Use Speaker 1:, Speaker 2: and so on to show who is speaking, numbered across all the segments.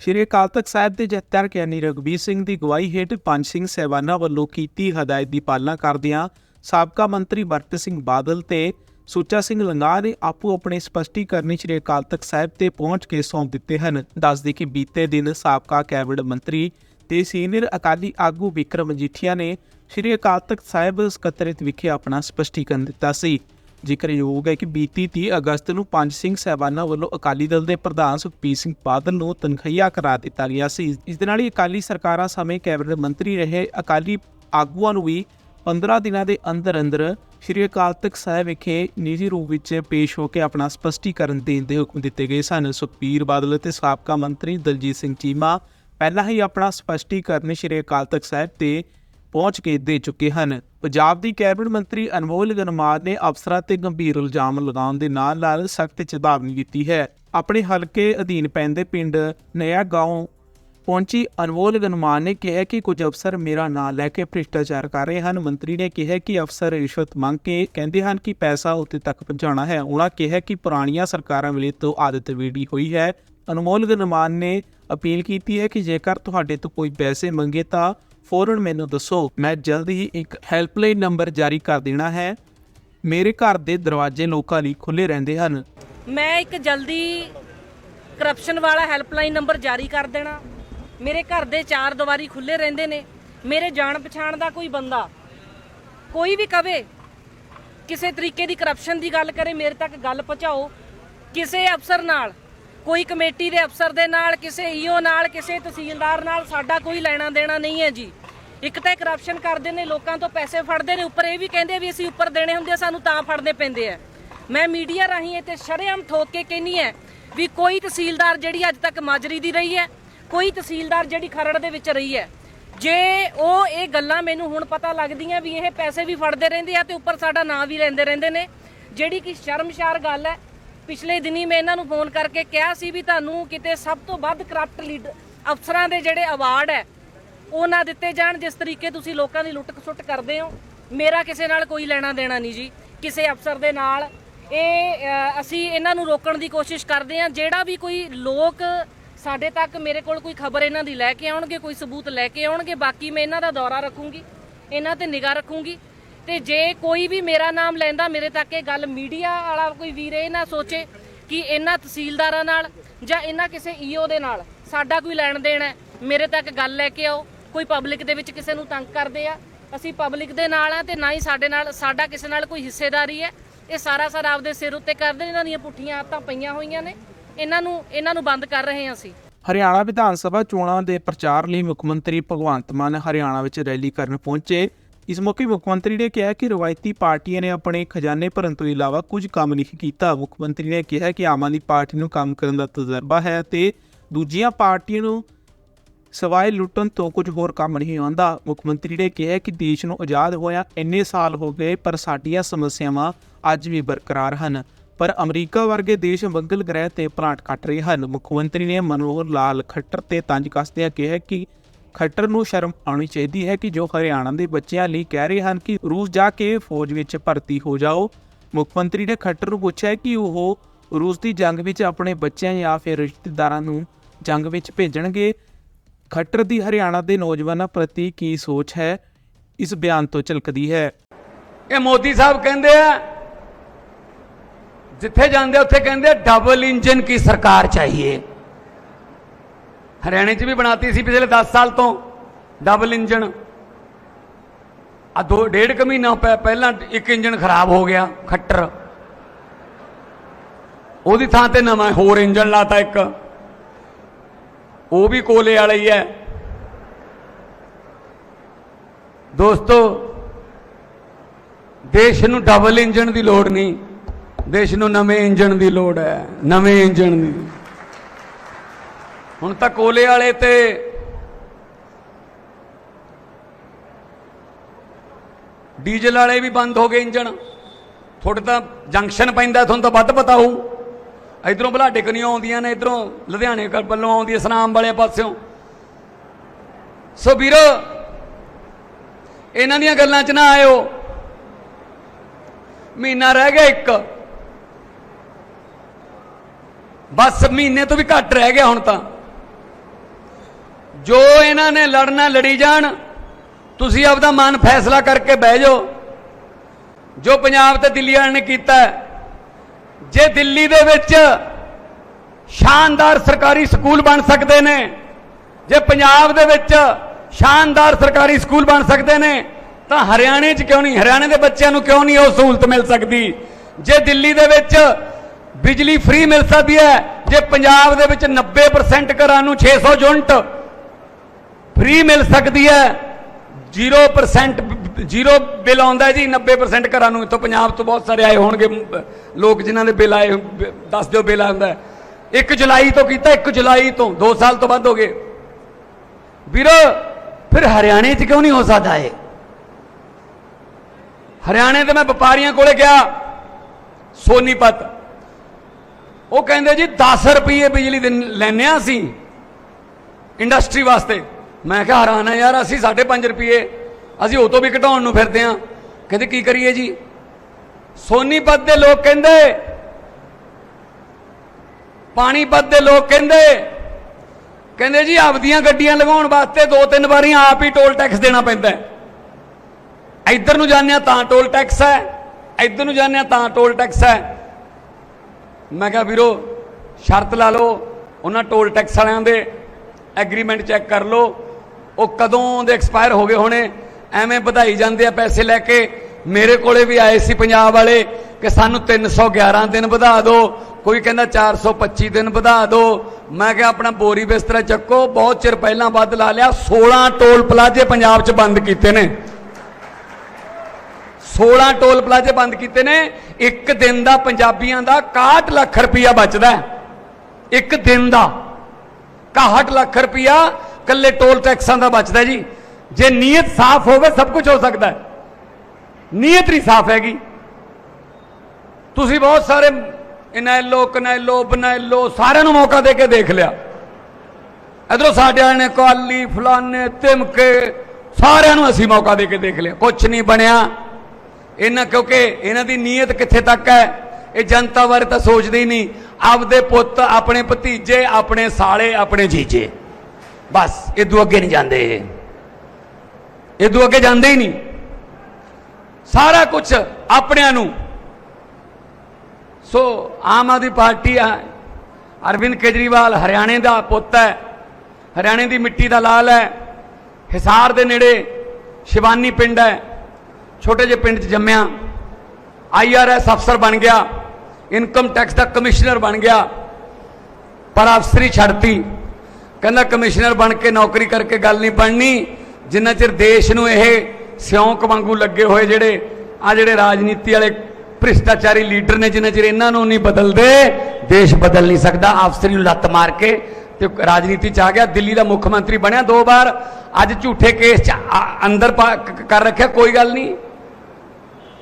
Speaker 1: ਸ਼੍ਰੀ ਅਕਾਲ ਤਖਤ ਸਾਹਿਬ ਦੇ ਜਥੇਦਾਰ ਗਿਆਨੀ ਰਘਬੀਰ ਸਿੰਘ ਦੀ ਗਵਾਹੀ ਹੇਠ ਪੰਜ ਸਿੰਘ ਸਹਿਬਾਨਾਂ ਵੱਲੋਂ ਕੀਤੀ ਹਦਾਇਤ ਦੀ ਪਾਲਣਾ ਕਰਦਿਆਂ ਸਾਬਕਾ ਮੰਤਰੀ ਬਰਤ ਸਿੰਘ ਬਾਦਲ ਤੇ ਸੁੱਚਾ ਸਿੰਘ ਲੰਗਾਹ ਨੇ ਆਪੋ ਆਪਣੇ ਸਪਸ਼ਟੀਕਰਨ ਸ਼੍ਰੀ ਅਕਾਲ ਤਖਤ ਸਾਹਿਬ ਤੇ ਪਹੁੰਚ ਕੇ ਸੌਂਪ ਦਿੱਤੇ ਹਨ। ਦੱਸਦੇ ਕਿ ਬੀਤੇ ਦਿਨ ਸਾਬਕਾ ਕੈਬਨਿਟ ਮੰਤਰੀ ਤੇ ਸੀਨੀਅਰ ਅਕਾਲੀ ਆਗੂ ਵਿਕਰਮ ਮਜੀਠੀਆ ਨੇ ਸ਼੍ਰੀ ਅਕਾਲ ਤਖਤ ਸਾਹਿਬ ਸਕੱਤਰੇਤ ਵਿਖੇ ਆਪਣਾ ਸਪਸ਼ਟੀਕਰਨ ਦਿੱਤਾ ਸੀ। ਜ਼ਿਕਰਯੋਗ ਹੈ ਕਿ ਬੀਤੀ 30 ਅਗਸਤ ਨੂੰ ਪੰਜ ਸਿੰਘ ਸਹਿਬਾਨਾਂ ਵੱਲੋਂ ਅਕਾਲੀ ਦਲ ਦੇ ਪ੍ਰਧਾਨ ਸੁਖਬੀਰ ਸਿੰਘ ਬਾਦਲ ਨੂੰ ਤਨਖਈਆ ਕਰਾਰ ਦਿੱਤਾ ਗਿਆ ਸੀ। ਇਸ ਦੇ ਨਾਲ ਹੀ ਅਕਾਲੀ ਸਰਕਾਰਾਂ ਸਮੇਂ ਕੈਬਨਿਟ ਮੰਤਰੀ ਰਹੇ। ਅਕਾਲੀ ਆਗੂਆਂ ਨੂੰ ਵੀ 15 ਦਿਨਾਂ ਦੇ ਅੰਦਰ ਅੰਦਰ ਸ਼੍ਰੀ ਅਕਾਲ ਤਖਤ ਸਾਹਿਬ ਵਿਖੇ ਨਿੱਜੀ ਰੂਪ ਵਿੱਚ ਪੇਸ਼ ਹੋ ਕੇ ਆਪਣਾ ਸਪਸ਼ਟੀਕਰਨ ਦੇਣ ਦੇ ਹੁਕਮ ਦਿੱਤੇ ਗਏ ਸਨ। ਸੁਖਬੀਰ ਬਾਦਲ ਅਤੇ ਸਾਬਕਾ ਮੰਤਰੀ ਦਲਜੀਤ ਸਿੰਘ ਚੀਮਾ ਪਹਿਲਾਂ ਹੀ ਆਪਣਾ ਸਪਸ਼ਟੀਕਰਨ ਸ਼੍ਰੀ ਅਕਾਲ ਤਖਤ ਸਾਹਿਬ ਤੇ ਪਹੁੰਚ ਕੇ ਦੇ ਚੁੱਕੇ ਹਨ। ਪੰਜਾਬ ਦੀ ਕੈਬਨਿਟ ਮੰਤਰੀ ਅਨਮੋਲ ਗਨਮਾਰ ਨੇ ਅਫਸਰਾਂ ਤੇ ਗੰਭੀਰ ਇਲਜ਼ਾਮ ਲਗਾਉਣ ਦੇ ਨਾਲ ਨਾਲ ਸਖਤ ਚੇਤਾਵਨੀ ਦਿੱਤੀ ਹੈ। ਆਪਣੇ ਹਲਕੇ ਅਧੀਨ ਪੈਂਦੇ ਪਿੰਡ ਨਇਆ ਗਾਉਂ ਪਹੁੰਚੀ ਅਨਮੋਲ ਗਨਮਾਨ ਨੇ ਕਿਹਾ ਕਿ ਕੁਝ ਅਫਸਰ ਮੇਰਾ ਨਾਂ ਲੈ ਕੇ ਭ੍ਰਿਸ਼ਟਾਚਾਰ ਕਰ ਰਹੇ ਹਨ। ਮੰਤਰੀ ਨੇ ਕਿਹਾ ਕਿ ਅਫਸਰ ਰਿਸ਼ਵਤ ਮੰਗ ਕੇ ਕਹਿੰਦੇ ਹਨ ਕਿ ਪੈਸਾ ਉੱਤੇ ਤੱਕ ਪਹੁੰਚਾਉਣਾ ਹੈ। ਉਹਨਾਂ ਕਿਹਾ ਕਿ ਪੁਰਾਣੀਆਂ ਸਰਕਾਰਾਂ ਵੇਲੇ ਤੋਂ ਆਦਤ ਵੀੜੀ ਹੋਈ ਹੈ। ਅਨਮੋਲ ਗਨਮਾਨ ਨੇ ਅਪੀਲ ਕੀਤੀ ਹੈ ਕਿ ਜੇਕਰ ਤੁਹਾਡੇ ਤੋਂ ਕੋਈ ਪੈਸੇ ਮੰਗੇ ਤਾਂ ਫੌਰਨ ਮੈਨੂੰ ਦੱਸੋ, ਮੈਂ ਜਲਦੀ ਹੀ ਇੱਕ ਹੈਲਪਲਾਈਨ ਨੰਬਰ ਜਾਰੀ ਕਰ ਦੇਣਾ ਹੈ। ਮੇਰੇ ਘਰ ਦੇ ਦਰਵਾਜ਼ੇ ਲੋਕਾਂ ਲਈ ਖੁੱਲੇ ਰਹਿੰਦੇ ਹਨ।
Speaker 2: ਮੈਂ ਇੱਕ ਜਲਦੀ ਕਰਪਸ਼ਨ ਵਾਲਾ ਹੈਲਪਲਾਈਨ ਨੰਬਰ ਜਾਰੀ ਕਰ ਦੇਣਾ। ਮੇਰੇ ਘਰ ਦੇ ਚਾਰ ਦੀਵਾਰੀ ਖੁੱਲੇ ਰਹਿੰਦੇ ਨੇ। ਮੇਰੇ ਜਾਣ ਪਛਾਣ ਦਾ ਕੋਈ ਬੰਦਾ, ਕੋਈ ਵੀ ਕਵੇ, ਕਿਸੇ ਤਰੀਕੇ ਦੀ ਕਰਪਸ਼ਨ ਦੀ ਗੱਲ ਕਰੇ, ਮੇਰੇ ਤੱਕ ਗੱਲ ਪਹੁੰਚਾਓ। ਕਿਸੇ ਅਫਸਰ ਨਾਲ, ਕੋਈ ਕਮੇਟੀ ਦੇ ਅਫਸਰ ਦੇ ਨਾਲ, ਕਿਸੇ ਈਓ ਨਾਲ, ਕਿਸੇ ਤਹਿਸੀਲਦਾਰ ਨਾਲ ਸਾਡਾ ਕੋਈ ਲੈਣਾ ਦੇਣਾ ਨਹੀਂ ਹੈ ਜੀ। ਇੱਕ ਤਾਂ ਕਰਪਸ਼ਨ ਕਰਦੇ ਨੇ, ਲੋਕਾਂ ਤੋਂ ਪੈਸੇ ਫੜਦੇ ਨੇ, ਉੱਪਰ ਇਹ ਵੀ ਕਹਿੰਦੇ ਵੀ ਅਸੀਂ ਉੱਪਰ ਦੇਣੇ ਹੁੰਦੇ ਸਾਨੂੰ ਤਾਂ ਫੜਨੇ ਪੈਂਦੇ ਆ। ਮੈਂ ਮੀਡੀਆ ਰਾਹੀਂ ਇਹ ਤੇ ਸ਼ਰੇਆਮ ਠੋਕ ਕੇ ਕਹਿੰਨੀ ਹੈ ਵੀ ਕੋਈ ਤਹਿਸੀਲਦਾਰ ਜਿਹੜੀ ਅੱਜ ਤੱਕ ਮਾਜਰੀ ਦੀ ਰਹੀ ਹੈ, ਕੋਈ ਤਹਿਸੀਲਦਾਰ ਜਿਹੜੀ ਖਰੜ ਦੇ ਵਿੱਚ ਰਹੀ ਹੈ। ਜੇ ਉਹ ਇਹ ਗੱਲਾਂ ਮੈਨੂੰ ਹੁਣ ਪਤਾ ਲੱਗਦੀਆਂ ਵੀ ਇਹ ਪੈਸੇ ਵੀ ਫੜਦੇ ਰਹਿੰਦੇ ਆ ਤੇ ਉੱਪਰ ਸਾਡਾ ਨਾਂ ਵੀ ਲੈਂਦੇ ਰਹਿੰਦੇ ਨੇ, ਜਿਹੜੀ ਕਿ ਸ਼ਰਮਸ਼ਾਰ ਗੱਲ ਹੈ, ਪਿਛਲੇ ਦਿਨੀ ਮੈਂ ਇਹਨਾਂ ਨੂੰ ਫੋਨ ਕਰਕੇ ਕਿਹਾ ਸੀ ਵੀ ਤੁਹਾਨੂੰ ਕਿਤੇ ਸਭ ਤੋਂ ਵੱਧ ਕਰਪਟ ਲੀਡਰ ਅਫਸਰਾਂ ਦੇ ਜਿਹੜੇ ਅਵਾਰਡ ਹੈ ਉਹ ਨਾ ਦਿੱਤੇ ਜਾਣ, ਜਿਸ ਤਰੀਕੇ ਤੁਸੀਂ ਲੋਕਾਂ ਦੀ ਲੁੱਟ ਖਸੁੱਟ ਕਰਦੇ ਹੋ, ਮੇਰਾ ਕਿਸੇ ਨਾਲ ਕੋਈ ਲੈਣਾ ਦੇਣਾ ਨਹੀਂ ਜੀ। ਕਿਸੇ ਅਫਸਰ ਦੇ ਨਾਲ। ਇਹ ਅਸੀਂ ਇਹਨਾਂ ਨੂੰ ਰੋਕਣ ਦੀ ਕੋਸ਼ਿਸ਼ ਕਰਦੇ ਹਾਂ। ਜਿਹੜਾ ਵੀ ਕੋਈ ਲੋਕ ਸਾਡੇ ਤੱਕ ਮੇਰੇ ਕੋਲ ਕੋਈ ਖਬਰ ਇਹਨਾਂ ਦੀ ਲੈ ਕੇ ਆਉਣਗੇ, ਕੋਈ ਸਬੂਤ ਲੈ ਕੇ ਆਉਣਗੇ, ਬਾਕੀ ਮੈਂ ਇਹਨਾਂ ਦਾ ਦੌਰਾ ਰੱਖੂੰਗੀ, ਇਹਨਾਂ ਤੇ ਨਿਗਾਹ ਰੱਖੂੰਗੀ। ਤੇ ਜੇ ਕੋਈ ਵੀ ਮੇਰਾ ਨਾਮ ਲੈਂਦਾ, ਮੇਰੇ ਤੱਕ ਇਹ ਗੱਲ ਮੀਡੀਆ ਵਾਲਾ ਕੋਈ ਵੀਰ ਇਹ ਨਾ ਸੋਚੇ ਕਿ ਇਹਨਾਂ ਤਹਿਸੀਲਦਾਰਾਂ ਨਾਲ ਜਾਂ ਇਹਨਾਂ ਕਿਸੇ ਈਓ ਦੇ ਨਾਲ ਸਾਡਾ ਕੋਈ ਲੈਣ ਦੇਣ ਹੈ, ਮੇਰੇ ਤੱਕ ਗੱਲ ਲੈ ਕੇ ਆਓ। ਕੋਈ ਪਬਲਿਕ ਦੇ ਵਿੱਚ ਕਿਸੇ ਨੂੰ ਤੰਗ ਕਰਦੇ ਆ, ਅਸੀਂ ਪਬਲਿਕ ਦੇ ਨਾਲ ਆ ਤੇ ਨਾ ਹੀ ਸਾਡੇ ਨਾਲ, ਸਾਡਾ ਕਿਸੇ ਨਾਲ ਕੋਈ ਹਿੱਸੇਦਾਰੀ ਹੈ। ਇਹ ਸਾਰਾ ਸਾਰਾ ਆਪਦੇ ਸਿਰ ਉੱਤੇ ਕਰਦੇ ਇਹਨਾਂ ਦੀਆਂ ਪੁੱਠੀਆਂ ਆਦਤਾਂ ਪਈਆਂ ਹੋਈਆਂ ਨੇ। ਇਹਨਾਂ ਨੂੰ ਇਹਨਾਂ ਨੂੰ ਬੰਦ ਕਰ ਰਹੇ ਹਾਂ ਅਸੀਂ।
Speaker 1: ਹਰਿਆਣਾ ਵਿਧਾਨ ਸਭਾ ਚੋਣਾਂ ਦੇ ਪ੍ਰਚਾਰ ਲਈ ਮੁੱਖ ਮੰਤਰੀ ਭਗਵੰਤ ਮਾਨ ਹਰਿਆਣਾ ਵਿੱਚ ਰੈਲੀ ਕਰਨ ਪਹੁੰਚੇ। ਇਸ ਮੌਕੇ ਮੁੱਖ ਮੰਤਰੀ ਨੇ ਕਿਹਾ ਕਿ ਰਵਾਇਤੀ ਪਾਰਟੀਆਂ ਨੇ ਆਪਣੇ ਖਜ਼ਾਨੇ ਭਰਨ ਤੋਂ ਇਲਾਵਾ ਕੁਝ ਕੰਮ ਨਹੀਂ ਕੀਤਾ। ਮੁੱਖ ਮੰਤਰੀ ਨੇ ਕਿਹਾ ਕਿ ਆਮ ਆਦਮੀ ਪਾਰਟੀ ਨੂੰ ਕੰਮ ਕਰਨ ਦਾ ਤਜਰਬਾ ਹੈ ਤੇ ਦੂਜੀਆਂ ਪਾਰਟੀਆਂ ਨੂੰ ਸਵਾਏ ਲੁੱਟਣ ਤੋਂ ਕੁਝ ਹੋਰ ਕੰਮ ਨਹੀਂ ਆਉਂਦਾ। ਮੁੱਖ ਮੰਤਰੀ ਨੇ ਕਿਹਾ ਕਿ ਦੇਸ਼ ਨੂੰ ਆਜ਼ਾਦ ਹੋਇਆ ਇੰਨੇ ਸਾਲ ਹੋ ਗਏ, ਪਰ ਸਾਡੀਆਂ ਸਮੱਸਿਆਵਾਂ ਅੱਜ ਵੀ ਬਰਕਰਾਰ ਹਨ। ਪਰ ਅਮਰੀਕਾ ਵਰਗੇ ਦੇਸ਼ ਮੰਗਲ ਗ੍ਰਹਿ ਤੇ ਪਲਾਂਟ ਕੱਟ ਰਹੇ ਹਨ। ਮੁੱਖ ਮੰਤਰੀ ਨੇ ਮਨੋਹਰ ਲਾਲ ਖੱਟਰ ਤੇ ਤੰਜ ਕੱਸਦਿਆਂ ਕਿਹਾ ਕਿ ਖੱਟਰ ਨੂੰ ਸ਼ਰਮ ਆਉਣੀ ਚਾਹੀਦੀ ਹੈ ਕਿ ਜੋ ਹਰਿਆਣਾ ਦੇ ਬੱਚਿਆਂ ਲਈ ਕਹਿ ਰਹੇ ਹਨ ਕਿ ਰੂਸ ਜਾ ਕੇ ਫੌਜ ਵਿੱਚ ਭਰਤੀ ਹੋ ਜਾਓ। ਮੁੱਖ ਮੰਤਰੀ ਨੇ ਖੱਟਰ ਨੂੰ ਪੁੱਛਿਆ ਕਿ ਉਹ ਰੂਸ ਦੀ ਜੰਗ ਵਿੱਚ ਆਪਣੇ ਬੱਚਿਆਂ ਜਾਂ ਫਿਰ ਰਿਸ਼ਤੇਦਾਰਾਂ ਨੂੰ ਜੰਗ ਵਿੱਚ ਭੇਜਣਗੇ। ਖੱਟਰ ਦੀ ਹਰਿਆਣਾ ਦੇ ਨੌਜਵਾਨਾਂ ਪ੍ਰਤੀ ਕੀ ਸੋਚ ਹੈ? ਇਸ ਬਿਆਨ ਤੋਂ ਝਲਕਦੀ ਹੈ।
Speaker 3: ਇਹ ਮੋਦੀ ਸਾਹਿਬ ਕਹਿੰਦੇ ਆ, ਜਿੱਥੇ ਜਾਂਦੇ ਉੱਥੇ ਕਹਿੰਦੇ ਡਬਲ ਇੰਜਨ ਕੀ ਸਰਕਾਰ ਚਾਹੀਏ। ਹਰਿਆਣੇ 'ਚ ਵੀ ਬਣਾਤੀ ਸੀ ਪਿਛਲੇ 10 ਸਾਲ ਤੋਂ ਡਬਲ ਇੰਜਨ ਆ ਦੋ, ਡੇਢ ਕੁ ਮਹੀਨਾ ਪਹਿ- ਪਹਿਲਾਂ ਇੱਕ ਇੰਜਨ ਖਰਾਬ ਹੋ ਗਿਆ, ਖੱਟਰ। ਉਹਦੀ ਥਾਂ ਤੇ ਨਵਾਂ ਹੋਰ ਇੰਜਨ ਲਾਤਾ ਇੱਕ। ਉਹ ਵੀ ਕੋਲੇ ਵਾਲਾ ਹੀ ਹੈ। ਦੋਸਤੋ, ਦੇਸ਼ ਨੂੰ ਡਬਲ ਇੰਜਣ ਦੀ ਲੋੜ ਨਹੀਂ। ਦੇਸ਼ ਨੂੰ ਨਵੇਂ ਇੰਜਣ ਦੀ ਲੋੜ ਹੈ। ਨਵੇਂ ਇੰਜਣ ਦੀ। ਹੁਣ ਤਾਂ ਕੋਲੇ ਵਾਲੇ ਤੇ ਡੀਜ਼ਲ ਵਾਲੇ ਵੀ ਬੰਦ ਹੋ ਗਏ ਇੰਜਣ। ਤੁਹਾਡੇ ਤਾਂ ਜੰਕਸ਼ਨ ਪੈਂਦਾ, ਤੁਹਾਨੂੰ ਤਾਂ ਵੱਧ ਪਤਾ ਹੋਊ। ਇਧਰੋਂ ਬਲਾਡੇ ਕਨੀਆਂ ਆਉਂਦੀਆਂ ਨੇ ਇਧਰੋਂ ਲੁਧਿਆਣੇ ਵੱਲੋਂ ਆਉਂਦੀ ਹੈ ਸਨਾਮ ਵਾਲੇ ਪਾਸਿਓਂ। ਸੋ ਵੀਰੋ ਇਹਨਾਂ ਦੀਆਂ ਗੱਲਾਂ 'ਚ ਨਾ ਆਇਓ। ਮਹੀਨਾ ਰਹਿ ਗਿਆ ਇੱਕ। ਬਸ ਮਹੀਨੇ ਤੋਂ ਵੀ ਘੱਟ ਰਹਿ ਗਿਆ ਹੁਣ ਤਾਂ। ਜੋ ਇਹਨਾਂ ਨੇ ਲੜਨਾ ਲੜੀ ਜਾਣ ਤੁਸੀਂ ਆਪਦਾ ਮਨ ਫੈਸਲਾ ਕਰਕੇ ਬਹਿ ਜਾਓ। ਜੋ ਪੰਜਾਬ ਤੇ ਦਿੱਲੀ ਵਾਲਿਆਂ ਨੇ ਕੀਤਾ ਹੈ, ਜੇ ਦਿੱਲੀ ਦੇ ਵਿੱਚ ਸ਼ਾਨਦਾਰ ਸਰਕਾਰੀ ਸਕੂਲ ਬਣ ਸਕਦੇ ਨੇ, ਜੇ ਪੰਜਾਬ ਦੇ ਵਿੱਚ ਸ਼ਾਨਦਾਰ ਸਰਕਾਰੀ ਸਕੂਲ ਬਣ ਸਕਦੇ ਨੇ, ਤਾਂ ਹਰਿਆਣੇ 'ਚ ਕਿਉਂ ਨਹੀਂ? ਹਰਿਆਣੇ ਦੇ ਬੱਚਿਆਂ ਨੂੰ ਕਿਉਂ ਨਹੀਂ ਉਹ ਸਹੂਲਤ ਮਿਲ ਸਕਦੀ? ਜੇ ਦਿੱਲੀ ਦੇ ਵਿੱਚ ਬਿਜਲੀ ਫ੍ਰੀ ਮਿਲ ਸਕਦੀ ਹੈ, ਜੇ ਪੰਜਾਬ ਦੇ ਵਿੱਚ 90% ਘਰਾਂ ਨੂੰ 600 ਯੂਨਿਟ ਫ੍ਰੀ ਮਿਲ ਸਕਦੀ ਹੈ 0% ਜ਼ੀਰੋ ਬਿੱਲ ਆਉਂਦਾ ਜੀ 90% ਘਰਾਂ ਨੂੰ। ਇੱਥੋਂ ਪੰਜਾਬ ਤੋਂ ਬਹੁਤ ਸਾਰੇ ਆਏ ਹੋਣਗੇ। ਲੋਕ ਜਿਨ੍ਹਾਂ ਦੇ ਬਿੱਲ ਆਏ ਦੱਸ ਦਿਓ ਬਿੱਲ ਆਉਂਦਾ 1 ਜੁਲਾਈ ਤੋਂ ਕੀਤਾ 1 ਜੁਲਾਈ ਤੋਂ। 2 ਸਾਲ ਤੋਂ ਵੱਧ ਹੋ ਗਏ। ਵੀਰੋ, ਫਿਰ ਹਰਿਆਣੇ 'ਚ ਕਿਉਂ ਨਹੀਂ ਹੋ ਸਕਦਾ ਇਹ? ਹਰਿਆਣੇ ਤੇ ਮੈਂ ਵਪਾਰੀਆਂ ਕੋਲੇ ਗਿਆ, ਸੋਨੀਪਤ। ਉਹ ਕਹਿੰਦੇ ਜੀ 10 ਰੁਪਏ ਬਿਜਲੀ ਦੇ ਲੈਨੇ ਆ ਅਸੀਂ, ਇੰਡਸਟਰੀ ਵਾਸਤੇ। ਮੈਂ ਕਿਹਾ, ਹੈਰਾਨ ਆ ਯਾਰ, ਅਸੀਂ 5.5 ਰੁਪਏ ਅਸੀਂ ਉਹ ਤੋਂ ਵੀ ਘਟਾਉਣ ਨੂੰ ਫਿਰਦੇ ਆ। ਕਹਿੰਦੇ, ਕੀ ਕਰੀਏ ਜੀ? ਸੋਨੀਪਤ ਦੇ ਲੋਕ ਕਹਿੰਦੇ, ਪਾਣੀਪਤ ਦੇ ਲੋਕ ਕਹਿੰਦੇ ਕਹਿੰਦੇ ਜੀ, ਆਪਦੀਆਂ ਗੱਡੀਆਂ ਲਗਾਉਣ ਵਾਸਤੇ ਦੋ ਤਿੰਨ ਵਾਰੀ ਆਪ ਹੀ ਟੋਲ ਟੈਕਸ ਦੇਣਾ ਪੈਂਦਾ ਹੈ। ਇੱਧਰ ਨੂੰ ਜਾਂਦੇ ਆ, ਤਾਂ ਟੋਲ ਟੈਕਸ ਹੈ। ਇੱਧਰ ਨੂੰ ਜਾਂਦੇ ਆ, ਤਾਂ ਟੋਲ ਟੈਕਸ ਹੈ। ਮੈਂ ਕਿਹਾ, ਵੀਰੋ, ਸ਼ਰਤ ਲਾ ਲਓ, ਉਹਨਾਂ ਟੋਲ ਟੈਕਸ ਵਾਲਿਆਂ ਦੇ ਐਗਰੀਮੈਂਟ ਚੈੱਕ ਕਰ ਲਓ। ਉਹ ਕਦੋਂ ਦੇ ਐਕਸਪਾਇਰ ਹੋ ਗਏ ਹੋਣੇ? ਐਵੇਂ ਵਧਾਈ ਜਾਂਦੇ ਆ ਪੈਸੇ ਲੈ ਕੇ। ਮੇਰੇ ਕੋਲੇ ਵੀ ਆਏ ਸੀ ਪੰਜਾਬ ਵਾਲੇ ਕਿ ਸਾਨੂੰ 311 ਦਿਨ ਵਧਾ ਦਿਓ ਕੋਈ ਕਹਿੰਦਾ 425 ਦਿਨ ਵਧਾ ਦਿਓ ਮੈਂ ਕਿਹਾ ਆਪਣਾ ਬੋਰੀ ਬਿਸਤਰਾ ਚੱਕੋ, ਬਹੁਤ ਚਿਰ ਪਹਿਲਾਂ ਵੱਧ ਲਾ ਲਿਆ। 16 ਟੋਲ ਪਲਾਜ਼ੇ ਪੰਜਾਬ 'ਚ ਬੰਦ ਕੀਤੇ ਨੇ। 16 ਟੋਲ ਪਲਾਜ਼ੇ ਬੰਦ ਕੀਤੇ ਨੇ। ਇੱਕ ਦਿਨ ਦਾ ਪੰਜਾਬੀਆਂ ਦਾ 61 ਲੱਖ ਰੁਪਇਆ ਬਚਦਾ ਇੱਕ ਦਿਨ ਦਾ 61 ਲੱਖ ਰੁਪਇਆ ਕੱਲੇ ਟੋਲ ਟੈਕਸਾਂ ਦਾ ਬਚਦਾ ਜੀ। ਜੇ ਨੀਅਤ ਸਾਫ਼ ਹੋਵੇ, ਸਭ ਕੁਝ ਹੋ ਸਕਦਾ ਹੈ। ਨੀਅਤ ਨਹੀਂ ਸਾਫ਼ ਹੈਗੀ। ਤੁਸੀਂ ਬਹੁਤ ਸਾਰੇ ਇਨੈਲੋ, ਕਨੈਲੋ, ਬਨੈਲੋ, ਸਾਰਿਆਂ ਨੂੰ ਮੌਕਾ ਦੇ ਕੇ ਦੇਖ ਲਿਆ। ਇਧਰੋਂ ਸਾਡੇ ਵਾਲੇ ਨੇ ਕਾਲੀ ਫਲਾਨੇ ਤਿਮਕੇ ਸਾਰਿਆਂ ਨੂੰ ਅਸੀਂ ਮੌਕਾ ਦੇ ਕੇ ਦੇਖ ਲਿਆ। ਕੁਝ ਨਹੀਂ ਬਣਿਆ। ਇਹਨਾਂ ਕਿਉਂਕਿ ਇਹਨਾਂ ਦੀ ਨੀਅਤ ਕਿੱਥੇ ਤੱਕ ਹੈ? ਇਹ ਜਨਤਾ ਬਾਰੇ ਤਾਂ ਸੋਚਦੇ ਹੀ ਨਹੀਂ। ਆਪਦੇ ਪੁੱਤ, ਆਪਣੇ ਭਤੀਜੇ, ਆਪਣੇ ਸਾਲੇ, ਆਪਣੇ ਜੀਜੇ। ਬਸ ਇਹ ਇਦੋਂ ਅੱਗੇ ਨਹੀਂ ਜਾਂਦੇ। ਇਹ ਇਦੋਂ ਅੱਗੇ ਜਾਂਦੇ ਹੀ ਨਹੀਂ। ਸਾਰਾ ਕੁਝ ਆਪਣਿਆਂ ਨੂੰ। ਸੋ ਆਮ ਆਦਮੀ ਪਾਰਟੀ ਆ, ਅਰਵਿੰਦ ਕੇਜਰੀਵਾਲ ਹਰਿਆਣੇ ਦਾ ਪੁੱਤ ਹੈ, ਹਰਿਆਣੇ ਦੀ ਮਿੱਟੀ ਦਾ ਲਾਲ ਹੈ, ਹਿਸਾਰ ਦੇ ਨੇੜੇ ਸ਼ਿਵਾਨੀ ਪਿੰਡ ਹੈ, ਛੋਟੇ ਜਿਹੇ ਪਿੰਡ 'ਚ ਜੰਮਿਆ ਆਈਆਰਐਸ ਅਫਸਰ ਬਣ ਗਿਆ, ਇਨਕਮ ਟੈਕਸ ਦਾ ਕਮਿਸ਼ਨਰ ਬਣ ਗਿਆ, ਪਰ ਅਫਸਰੀ ਛੱਡਤੀ। ਕਹਿੰਦਾ ਕਮਿਸ਼ਨਰ ਬਣ ਕੇ ਨੌਕਰੀ ਕਰਕੇ ਗੱਲ ਨਹੀਂ ਬਣਨੀ ਜਿੰਨਾ ਚਿਰ ਦੇਸ਼ ਨੂੰ ਇਹ ਸਿਉਂਕ ਵਾਂਗੂ ਲੱਗੇ ਹੋਏ ਜਿਹੜੇ ਆ ਜਿਹੜੇ ਰਾਜਨੀਤੀ ਵਾਲੇ ਭ੍ਰਿਸ਼ਟਾਚਾਰੀ ਲੀਡਰ ਨੇ, ਜਿੰਨਾ ਚਿਰ ਇਹਨਾਂ ਨੂੰ ਨਹੀਂ ਬਦਲਦੇ, ਦੇਸ਼ ਬਦਲ ਨਹੀਂ ਸਕਦਾ। ਅਫਸਰੀ ਨੂੰ ਲੱਤ ਮਾਰ ਕੇ ਤੇ ਰਾਜਨੀਤੀ ਚ ਆ ਗਿਆ, ਦਿੱਲੀ ਦਾ ਮੁੱਖ ਮੰਤਰੀ ਬਣਿਆ ਦੋ ਵਾਰ। ਅੱਜ ਝੂਠੇ ਕੇਸ ਚ, ਆ- ਅੰਦਰ ਪਾ- ਕਰ ਰੱਖਿਆ, ਕੋਈ ਗੱਲ ਨਹੀਂ।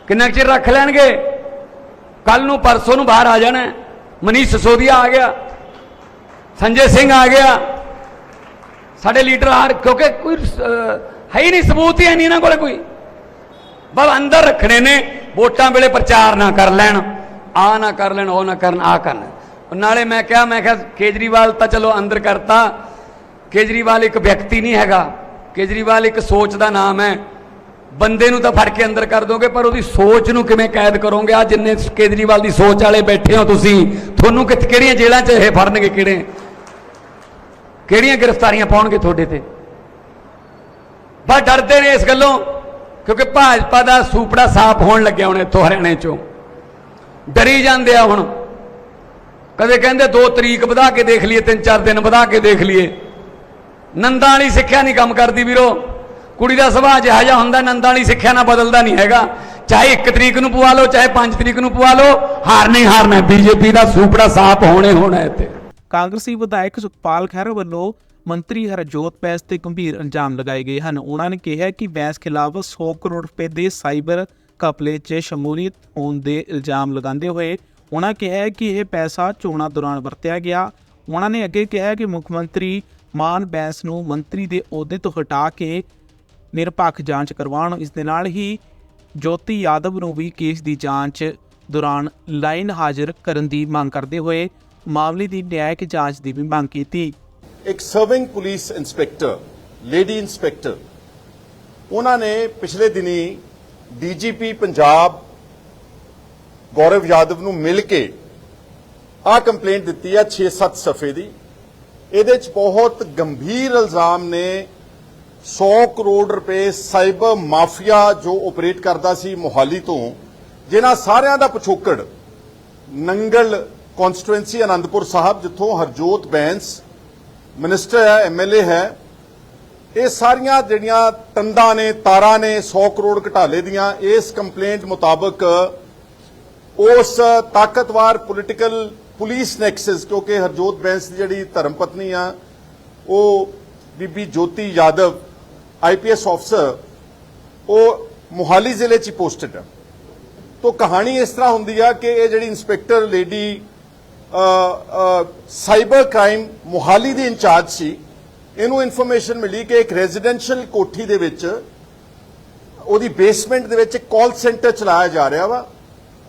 Speaker 3: ਕਿੰਨਾ ਕੁ ਚਿਰ ਰੱਖ ਲੈਣਗੇ? ਕੱਲ ਨੂੰ ਪਰਸੋਂ ਨੂੰ ਬਾਹਰ ਆ ਜਾਣਾ। ਮਨੀਸ਼ ਸਿਸੋਦੀਆ ਆ ਗਿਆ। ਸੰਜੇ ਸਿੰਘ ਆ ਗਿਆ। ਸਾਡੇ ਲੀਡਰ ਆ, ਕਿਉਂਕਿ ਕੋਈ ਹੈ ਹੀ ਨਹੀਂ, ਸਬੂਤ ਹੀ ਹੈ ਨਹੀਂ ਇਹਨਾਂ ਕੋਲੇ ਕੋਈ। ਬਸ ਅੰਦਰ ਰੱਖਣੇ ਨੇ, ਵੋਟਾਂ ਵੇਲੇ ਪ੍ਰਚਾਰ ਨਾ ਕਰ ਲੈਣ ਆ ਨਾ ਕਰ ਲੈਣ, ਉਹ ਨਾ ਕਰਨ ਆ ਕਰਨ। ਨਾਲੇ ਮੈਂ ਕਿਹਾ ਮੈਂ ਕਿਹਾ, ਕੇਜਰੀਵਾਲ ਤਾਂ ਚਲੋ ਅੰਦਰ ਕਰਤਾ। ਕੇਜਰੀਵਾਲ ਇੱਕ ਵਿਅਕਤੀ ਨਹੀਂ ਹੈਗਾ। ਕੇਜਰੀਵਾਲ ਇੱਕ ਸੋਚ ਦਾ ਨਾਮ ਹੈ। ਬੰਦੇ ਨੂੰ ਤਾਂ ਫੜ ਕੇ ਅੰਦਰ ਕਰ ਦੋਗੇ, ਪਰ ਉਹਦੀ ਸੋਚ ਨੂੰ ਕਿਵੇਂ ਕੈਦ ਕਰੋਗੇ? ਆ ਜਿੰਨੇ ਕੇਜਰੀਵਾਲ ਦੀ ਸੋਚ ਵਾਲੇ ਬੈਠੇ ਹੋ ਤੁਸੀਂ, ਤੁਹਾਨੂੰ ਕਿੱਥੇ ਕਿਹੜੀਆਂ ਜੇਲ੍ਹਾਂ 'ਚ ਇਹ ਫੜਨਗੇ, ਕਿਹੜੇ? ਕਿਹੜੀਆਂ ਗ੍ਰਿਫਤਾਰੀਆਂ ਪਾਉਣਗੇ ਤੁਹਾਡੇ ਤੇ? ਬਸ ਡਰਦੇ ਨੇ ਇਸ ਗੱਲੋਂ, ਕਿਉਂਕਿ ਭਾਜਪਾ ਦਾ ਸੂਪੜਾ ਸਾਫ਼ ਹੋਣ ਲੱਗਿਆ ਹੁਣ ਇੱਥੋਂ ਹਰਿਆਣੇ ਚੋਂ। ਡਰੀ ਜਾਂਦੇ ਆ ਹੁਣ। ਕਦੇ ਕਹਿੰਦੇ 2 ਤਰੀਕ ਵਧਾ ਕੇ ਦੇਖ ਲਈਏ 3-4 ਦਿਨ ਵਧਾ ਕੇ ਦੇਖ ਲਈਏ। ਨੰਦਾਂ ਵਾਲੀ ਸਿੱਖਿਆ ਨਹੀਂ ਕੰਮ ਕਰਦੀ ਵੀਰੋ। ਕੁੜੀ ਦਾ ਸੁਭਾਅ ਜਿਹਾ ਜਿਹਾ ਹੁੰਦਾ, ਨੰਦਾਂ ਵਾਲੀ ਸਿੱਖਿਆ ਨਾਲ ਬਦਲਦਾ ਨਹੀਂ ਹੈਗਾ। ਚਾਹੇ 1 ਤਰੀਕ ਨੂੰ ਪਵਾ ਲਓ, ਚਾਹੇ 5 ਤਰੀਕ ਨੂੰ ਪਵਾ ਲਓ, ਹਾਰਨੇ ਹੀ ਹਾਰਨਾ ਬੀਜੇਪੀ ਦਾ ਸੂਪੜਾ ਸਾਫ਼ ਹੋਣੇ ਹੋਣਾ ਇੱਥੇ।
Speaker 1: ਕਾਂਗਰਸੀ ਵਿਧਾਇਕ ਸੁਖਪਾਲ ਖਹਿਰਾ ਵੱਲੋਂ ਮੰਤਰੀ ਹਰਜੋਤ ਬੈਂਸ ਤੇ ਗੰਭੀਰ ਇਲਜ਼ਾਮ ਲਗਾਏ ਗਏ ਹਨ। ਉਹਨਾਂ ਨੇ ਕਿਹਾ ਕਿ ਬੈਂਸ ਖਿਲਾਫ 100 ਕਰੋੜ ਰੁਪਏ ਦੇ ਸਾਈਬਰ ਕਪਲੇ 'ਚ ਸ਼ਮੂਲੀਅਤ ਹੋਣ ਦੇ ਇਲਜ਼ਾਮ ਲਗਾਉਂਦੇ ਹੋਏ ਉਹਨਾਂ ਕਿਹਾ ਕਿ ਇਹ ਪੈਸਾ ਚੋਣਾਂ ਦੌਰਾਨ ਵਰਤਿਆ ਗਿਆ। ਉਹਨਾਂ ਨੇ ਅੱਗੇ ਕਿਹਾ ਕਿ ਮੁੱਖ ਮੰਤਰੀ ਮਾਨ ਬੈਂਸ ਨੂੰ ਮੰਤਰੀ ਦੇ ਅਹੁਦੇ ਤੋਂ ਹਟਾ ਕੇ ਨਿਰਪੱਖ ਜਾਂਚ ਕਰਵਾਉਣ, ਇਸ ਦੇ ਨਾਲ ਹੀ ਜੋਤੀ ਯਾਦਵ ਨੂੰ ਵੀ ਕੇਸ ਦੀ ਜਾਂਚ ਦੌਰਾਨ ਲਾਈਨ ਹਾਜ਼ਰ ਕਰਨ ਦੀ ਮੰਗ ਕਰਦੇ ਹੋਏ ਮਾਮਲੇ ਦੀ ਨਿਆਇਕ ਜਾਂਚ ਦੀ ਵੀ ਮੰਗ ਕੀਤੀ।
Speaker 4: ਇੱਕ serving police inspector, lady inspector, ਉਹਨਾਂ ਨੇ ਪਿਛਲੇ ਦਿਨੀ ਡੀਜੀਪੀ ਪੰਜਾਬ ਗੌਰਵ ਯਾਦਵ ਨੂੰ ਮਿਲ ਕੇ ਆਹ ਕੰਪਲੇਂਟ ਦਿੱਤੀ ਹੈ 6-7 ਸਫੇ ਦੀ। ਇਹਦੇ ਚ ਬਹੁਤ ਗੰਭੀਰ ਇਲਜ਼ਾਮ ਨੇ। 100 ਕਰੋੜ ਰੁਪਏ ਸਾਈਬਰ ਮਾਫੀਆ ਜੋ ਆਪਰੇਟ ਕਰਦਾ ਸੀ ਮੋਹਾਲੀ ਤੋਂ, ਜਿਨ੍ਹਾਂ ਸਾਰਿਆਂ ਦਾ ਪਿਛੋਕੜ ਨੰਗਲ ਕਨਸਟੀਟੁਐਂਸੀ ਆਨੰਦਪੁਰ ਸਾਹਿਬ, ਜਿੱਥੋਂ ਹਰਜੋਤ ਬੈਂਸ ਮਿਨਿਸਟਰ ਹੈ ਐਮਐਲਏ ਹੈ, ਇਹ ਸਾਰੀਆਂ ਜਿਹੜੀਆਂ ਤੰਦਾਂ ਨੇ, ਤਾਰਾਂ ਨੇ 100 ਕਰੋੜ ਘਟਾਲੇ ਦੀਆਂ, ਇਸ ਕੰਪਲੇਂਟ ਮੁਤਾਬਕ ਉਸ ਤਾਕਤਵਰ ਪੋਲੀਟੀਕਲ ਪੁਲਿਸ ਨੈਕਸਸ ਕਿਉਂਕਿ ਹਰਜੋਤ ਬੈਂਸ ਦੀ ਜਿਹੜੀ ਧਰਮ ਪਤਨੀ ਆ, ਉਹ ਬੀਬੀ ਜੋਤੀ ਯਾਦਵ ਆਈਪੀਐਸ ਅਫਸਰ ਉਹ ਮੁਹਾਲੀ ਜ਼ਿਲ੍ਹੇ 'ਚ ਪੋਸਟਡ ਹੈ ਤੋ ਕਹਾਣੀ ਇਸ ਤਰ੍ਹਾਂ ਹੁੰਦੀ ਆ ਕਿ ਇਹ ਜਿਹੜੀ inspector lady cyber crime Mohali ਦੀ ਇੰਚਾਰਜ ਸੀ। ਇਹਨੂੰ ਇਨਫੋਰਮੇਸ਼ਨ ਮਿਲੀ ਕਿ ਇੱਕ ਰੈਜ਼ੀਡੈਂਸ਼ੀਅਲ ਕੋਠੀ ਦੇ ਵਿੱਚ, ਉਹਦੀ ਬੇਸਮੈਂਟ ਦੇ ਵਿੱਚ ਇੱਕ ਕਾਲ ਸੈਂਟਰ ਚਲਾਇਆ ਜਾ ਰਿਹਾ ਵਾ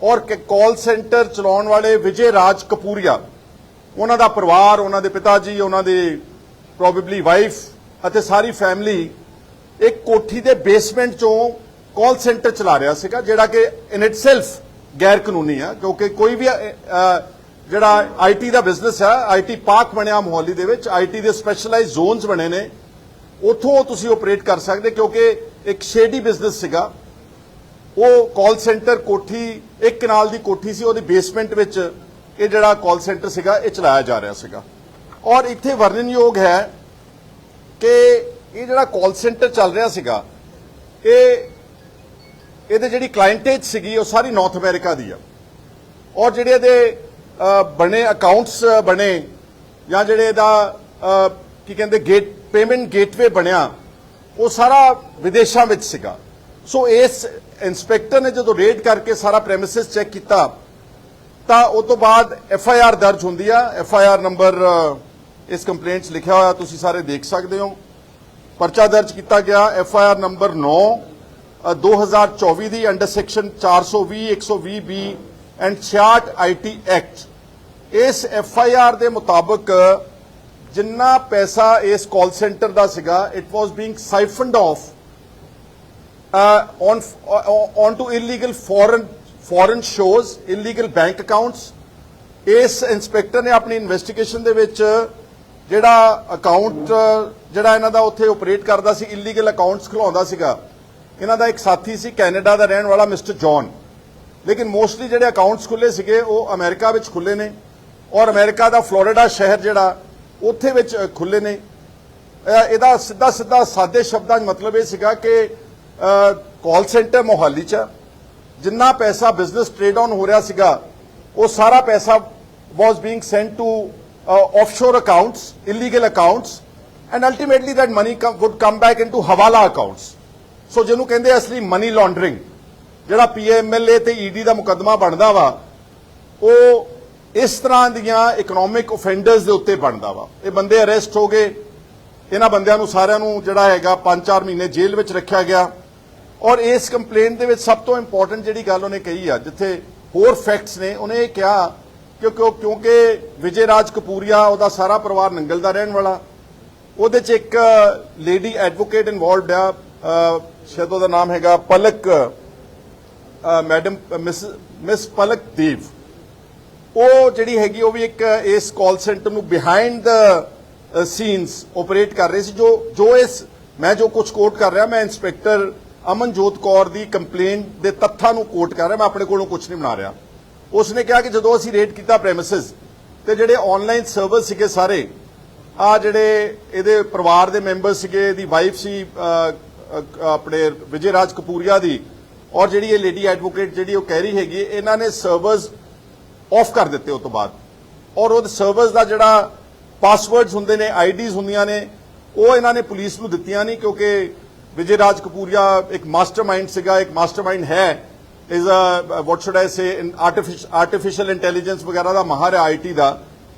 Speaker 4: ਔਰ ਕਾਲ ਸੈਂਟਰ ਚਲਾਉਣ ਵਾਲੇ ਵਿਜੇ ਰਾਜ ਕਪੂਰੀਆ, ਉਹਨਾਂ ਦਾ ਪਰਿਵਾਰ, ਉਹਨਾਂ ਦੇ ਪਿਤਾ ਜੀ ਉਹਨਾਂ ਦੇ ਪ੍ਰੋਬੇਬਲੀ ਵਾਈਫ ਅਤੇ ਸਾਰੀ ਫੈਮਿਲੀ ਇੱਕ ਕੋਠੀ ਦੇ ਬੇਸਮੈਂਟ ਚੋਂ ਕਾਲ ਸੈਂਟਰ ਚਲਾ ਰਿਹਾ ਸੀਗਾ, ਜਿਹੜਾ ਕਿ ਇਨ ਇਟਸੈਲਫ ਗੈਰ ਕਾਨੂੰਨੀ ਆ ਕਿਉਂਕਿ ਕੋਈ ਵੀ ਜਿਹੜਾ ਆਈਟੀ ਦਾ ਬਿਜ਼ਨਸ ਹੈ ਆਈਟੀ ਪਾਰਕ ਬਣਿਆ ਮੋਹਾਲੀ ਦੇ ਵਿੱਚ ਆਈਟੀ ਦੇ ਸਪੈਸ਼ਲਾਈਜ਼ ਜ਼ੋਨਸ ਬਣੇ ਨੇ। ਉੱਥੋਂ ਤੁਸੀਂ ਆਪਰੇਟ ਕਰ ਸਕਦੇ, ਕਿਉਂਕਿ ਇੱਕ ਸ਼ੇਡੀ ਬਿਜ਼ਨਸ ਸੀਗਾ। ਉਹ ਕਾਲ ਸੈਂਟਰ ਕੋਠੀ, ਇੱਕ ਕਨਾਲ ਦੀ ਕੋਠੀ ਸੀ, ਉਹਦੀ ਬੇਸਮੈਂਟ ਵਿੱਚ ਇਹ ਜਿਹੜਾ ਕਾਲ ਸੈਂਟਰ ਸੀਗਾ, ਇਹ ਚਲਾਇਆ ਜਾ ਰਿਹਾ ਸੀਗਾ। ਔਰ ਇੱਥੇ ਵਰਣਨਯੋਗ ਹੈ ਕਿ ਇਹ ਜਿਹੜਾ ਕਾਲ ਸੈਂਟਰ ਚੱਲ ਰਿਹਾ ਸੀਗਾ, ਇਹ ਇਹਦੇ ਜਿਹੜੀ ਕਲਾਇੰਟੇਜ ਸੀਗੀ, ਉਹ ਸਾਰੀ ਨਾਰਥ ਅਮਰੀਕਾ ਦੀ ਆ। ਔਰ ਜਿਹੜੇ ਇਹਦੇ ਬਣੇ ਅਕਾਊਂਟਸ ਬਣੇ ਜਾਂ ਜਿਹੜੇ ਇਹਦਾ ਕੀ ਕਹਿੰਦੇ ਗੇਟ ਪੇਮੈਂਟ ਗੇਟਵੇ ਬਣਿਆ ਉਹ ਸਾਰਾ ਵਿਦੇਸ਼ਾਂ ਵਿੱਚ ਸੀਗਾ। ਸੋ ਇਸ ਇਨਸਪੈਕਟਰ ਨੇ ਜਦੋਂ ਰੇਡ ਕਰਕੇ ਸਾਰਾ ਪ੍ਰੈਮਿਸਿਸ ਚੈੱਕ ਕੀਤਾ ਤਾਂ ਉਸ ਤੋਂ ਬਾਅਦ ਐਫ ਆਈ ਆਰ ਦਰਜ ਹੁੰਦੀ ਆ। ਐਫ ਆਈ ਆਰ ਨੰਬਰ ਇਸ ਕੰਪਲੇਂਟ 'ਚ ਲਿਖਿਆ ਹੋਇਆ ਤੁਸੀਂ ਸਾਰੇ ਦੇਖ ਸਕਦੇ ਹੋ। ਪਰਚਾ ਦਰਜ ਕੀਤਾ ਗਿਆ ਐਫ ਆਈ ਆਰ ਨੰਬਰ 9 ਅ, 2024 ਦੀ under section 420 120 B and 66 IT act ਇਸ ਐਫ ਆਈ ਆਰ ਦੇ ਮੁਤਾਬਕ ਜਿੰਨਾ ਪੈਸਾ ਇਸ ਕਾਲ ਸੈਂਟਰ ਦਾ ਸੀਗਾ it was being siphoned off uh, on uh, onto illegal foreign foreign shows illegal bank accounts. ਇਸ ਇਨਸਪੈਕਟਰ ਨੇ ਆਪਣੀ ਇਨਵੈਸਟੀਗੇਸ਼ਨ ਦੇ ਵਿੱਚ ਜਿਹੜਾ ਅਕਾਊਂਟ ਜਿਹੜਾ ਇਹਨਾਂ ਦਾ ਉੱਥੇ ਆਪਰੇਟ ਕਰਦਾ ਸੀ ਇਲੀਗਲ ਅਕਾਊਂਟਸ ਖੁਲਾਉਂਦਾ ਸੀਗਾ ਇਹਨਾਂ ਦਾ ਇੱਕ ਸਾਥੀ ਸੀ ਕੈਨੇਡਾ ਦਾ ਰਹਿਣ ਵਾਲਾ ਮਿਸਟਰ ਜੌਨ। ਲੇਕਿਨ ਮੋਸਟਲੀ ਜਿਹੜੇ ਅਕਾਊਂਟਸ ਖੁੱਲੇ ਸੀਗੇ ਉਹ ਅਮਰੀਕਾ ਵਿੱਚ ਖੁੱਲੇ ਨੇ ਔਰ ਅਮਰੀਕਾ ਦਾ ਫਲੋਰੀਡਾ ਸ਼ਹਿਰ ਜਿਹੜਾ ਉੱਥੇ ਵਿੱਚ ਅ, ਖੁੱਲੇ ਨੇ। ਇਹਦਾ ਸਿੱਧਾ ਸਿੱਧਾ ਸਾਦੇ ਸ਼ਬਦਾਂ 'ਚ ਮਤਲਬ ਇਹ ਸੀਗਾ ਕਿ ਕਾਲ ਸੈਂਟਰ ਮੋਹਾਲੀ 'ਚ ਜਿੰਨਾ ਪੈਸਾ ਬਿਜ਼ਨਸ ਟ੍ਰੇਡ ਆਨ ਹੋ ਰਿਹਾ ਸੀਗਾ ਉਹ ਸਾਰਾ ਪੈਸਾ was being sent to offshore accounts illegal accounts and ultimately that money come, come back back into hawala accounts so ਜਿਹਨੂੰ ਕਹਿੰਦੇ ਅਸਲੀ ਮਨੀ ਲਾਂਡਰਿੰਗ ਜਿਹੜਾ ਪੀਐਮਐਲਏ ਤੇ ਈਡੀ ਦਾ ਮੁਕੱਦਮਾ ਬਣਦਾ ਵਾ, ਉਹ ਇਸ ਤਰ੍ਹਾਂ ਦੀਆਂ ਇਕਨੋਮਿਕ ਆਫੈਂਡਰਸ ਦੇ ਉੱਤੇ ਬਣਦਾ ਵਾ। ਇਹ ਬੰਦੇ ਅਰੈਸਟ ਹੋ ਗਏ, ਇਹਨਾਂ ਬੰਦਿਆਂ ਨੂੰ ਸਾਰਿਆਂ ਨੂੰ ਜਿਹੜਾ ਹੈਗਾ 5-4 ਮਹੀਨੇ ਜੇਲ੍ਹ ਵਿੱਚ ਰੱਖਿਆ ਗਿਆ। ਔਰ ਇਸ ਕੰਪਲੇਂਟ ਦੇ ਵਿੱਚ ਸਭ ਤੋਂ ਇੰਪੋਰਟੈਂਟ ਜਿਹੜੀ ਗੱਲ ਉਹਨੇ ਕਹੀ ਆ, ਜਿੱਥੇ ਹੋਰ ਫੈਕਟਸ ਨੇ, ਉਹਨੇ ਇਹ ਕਿਹਾ ਕਿ ਕਿਉਂਕਿ ਵਿਜੇ ਰਾਜ ਕਪੂਰੀਆ, ਉਹਦਾ ਸਾਰਾ ਪਰਿਵਾਰ ਨੰਗਲ ਦਾ ਰਹਿਣ ਵਾਲਾ। ਉਹਦੇ ਚ ਇੱਕ ਲੇਡੀ ਐਡਵੋਕੇਟ ਇਨਵੋਲਵਡ ਆ ਸ਼ਾਇਦ ਉਹਦਾ ਨਾਮ ਹੈਗਾ Palak madam miss miss Palak Dev, ਉਹ ਜਿਹੜੀ ਹੈਗੀ ਉਹ ਵੀ ਇੱਕ ਇਸ ਕਾਲ ਸੈਂਟਰ ਨੂੰ ਬਿਹਾਈਂਡ ਦ ਸੀਨਸ ਆਪਰੇਟ ਕਰ ਰਹੇ ਸੀ, ਜੋ ਜੋ ਇਸ, ਮੈਂ ਜੋ ਕੁਝ ਕੋਟ ਕਰ ਰਿਹਾ, ਮੈਂ ਇੰਸਪੈਕਟਰ ਅਮਨਜੋਤ ਕੌਰ ਦੀ ਕੰਪਲੇਂਟ ਦੇ ਤੱਥਾਂ ਨੂੰ ਕੋਟ ਕਰ ਰਿਹਾ, ਮੈਂ ਆਪਣੇ ਕੋਲੋਂ ਕੁਝ ਨਹੀਂ ਬਣਾ ਰਿਹਾ। ਉਸਨੇ ਕਿਹਾ ਕਿ ਜਦੋਂ ਅਸੀਂ ਰੇਟ ਕੀਤਾ ਪ੍ਰੈਮਿਸਿਸ ਤੇ ਜਿਹੜੇ ਆਨਲਾਈਨ ਸਰਵਰ ਸੀਗੇ ਸਾਰੇ, ਆ ਜਿਹੜੇ ਇਹਦੇ ਪਰਿਵਾਰ ਦੇ ਮੈਂਬਰ ਸੀਗੇ, ਇਹਦੀ ਵਾਈਫ ਸੀ ਆਪਣੇ ਵਿਜੇ ਰਾਜ ਕਪੂਰੀਆ ਦੀ ਔਰ ਜਿਹੜੀ ਇਹ ਲੇਡੀ ਐਡਵੋਕੇਟ ਜਿਹੜੀ ਉਹ ਕਹਿ ਰਹੀ ਹੈਗੀ, ਇਹਨਾਂ ਨੇ ਸਰਵਰਸ ਆਫ ਕਰ ਦਿੱਤੇ ਉਸ ਤੋਂ ਬਾਅਦ। ਔਰ ਉਹ ਸਰਵਰਸ ਦਾ ਜਿਹੜਾ ਪਾਸਵਰਡਸ ਹੁੰਦੇ ਨੇ ਆਈਡੀਜ਼ ਹੁੰਦੀਆਂ ਨੇ, ਉਹ ਇਹਨਾਂ ਨੇ ਪੁਲਿਸ ਨੂੰ ਦਿੱਤੀਆਂ ਨਹੀਂ ਕਿਉਂਕਿ ਵਿਜੇ ਰਾਜ ਕਪੂਰੀਆ ਇੱਕ ਮਾਸਟਰਮਾਈਂਡ ਸੀਗਾ, ਇੱਕ ਮਾਸਟਰਮਾਈਂਡ ਹੈ is a what should I say artificial intelligence ਵਗੈਰਾ ਦਾ ਮਾਹਰ ਹੈ ਆਈਟੀ ਦਾ।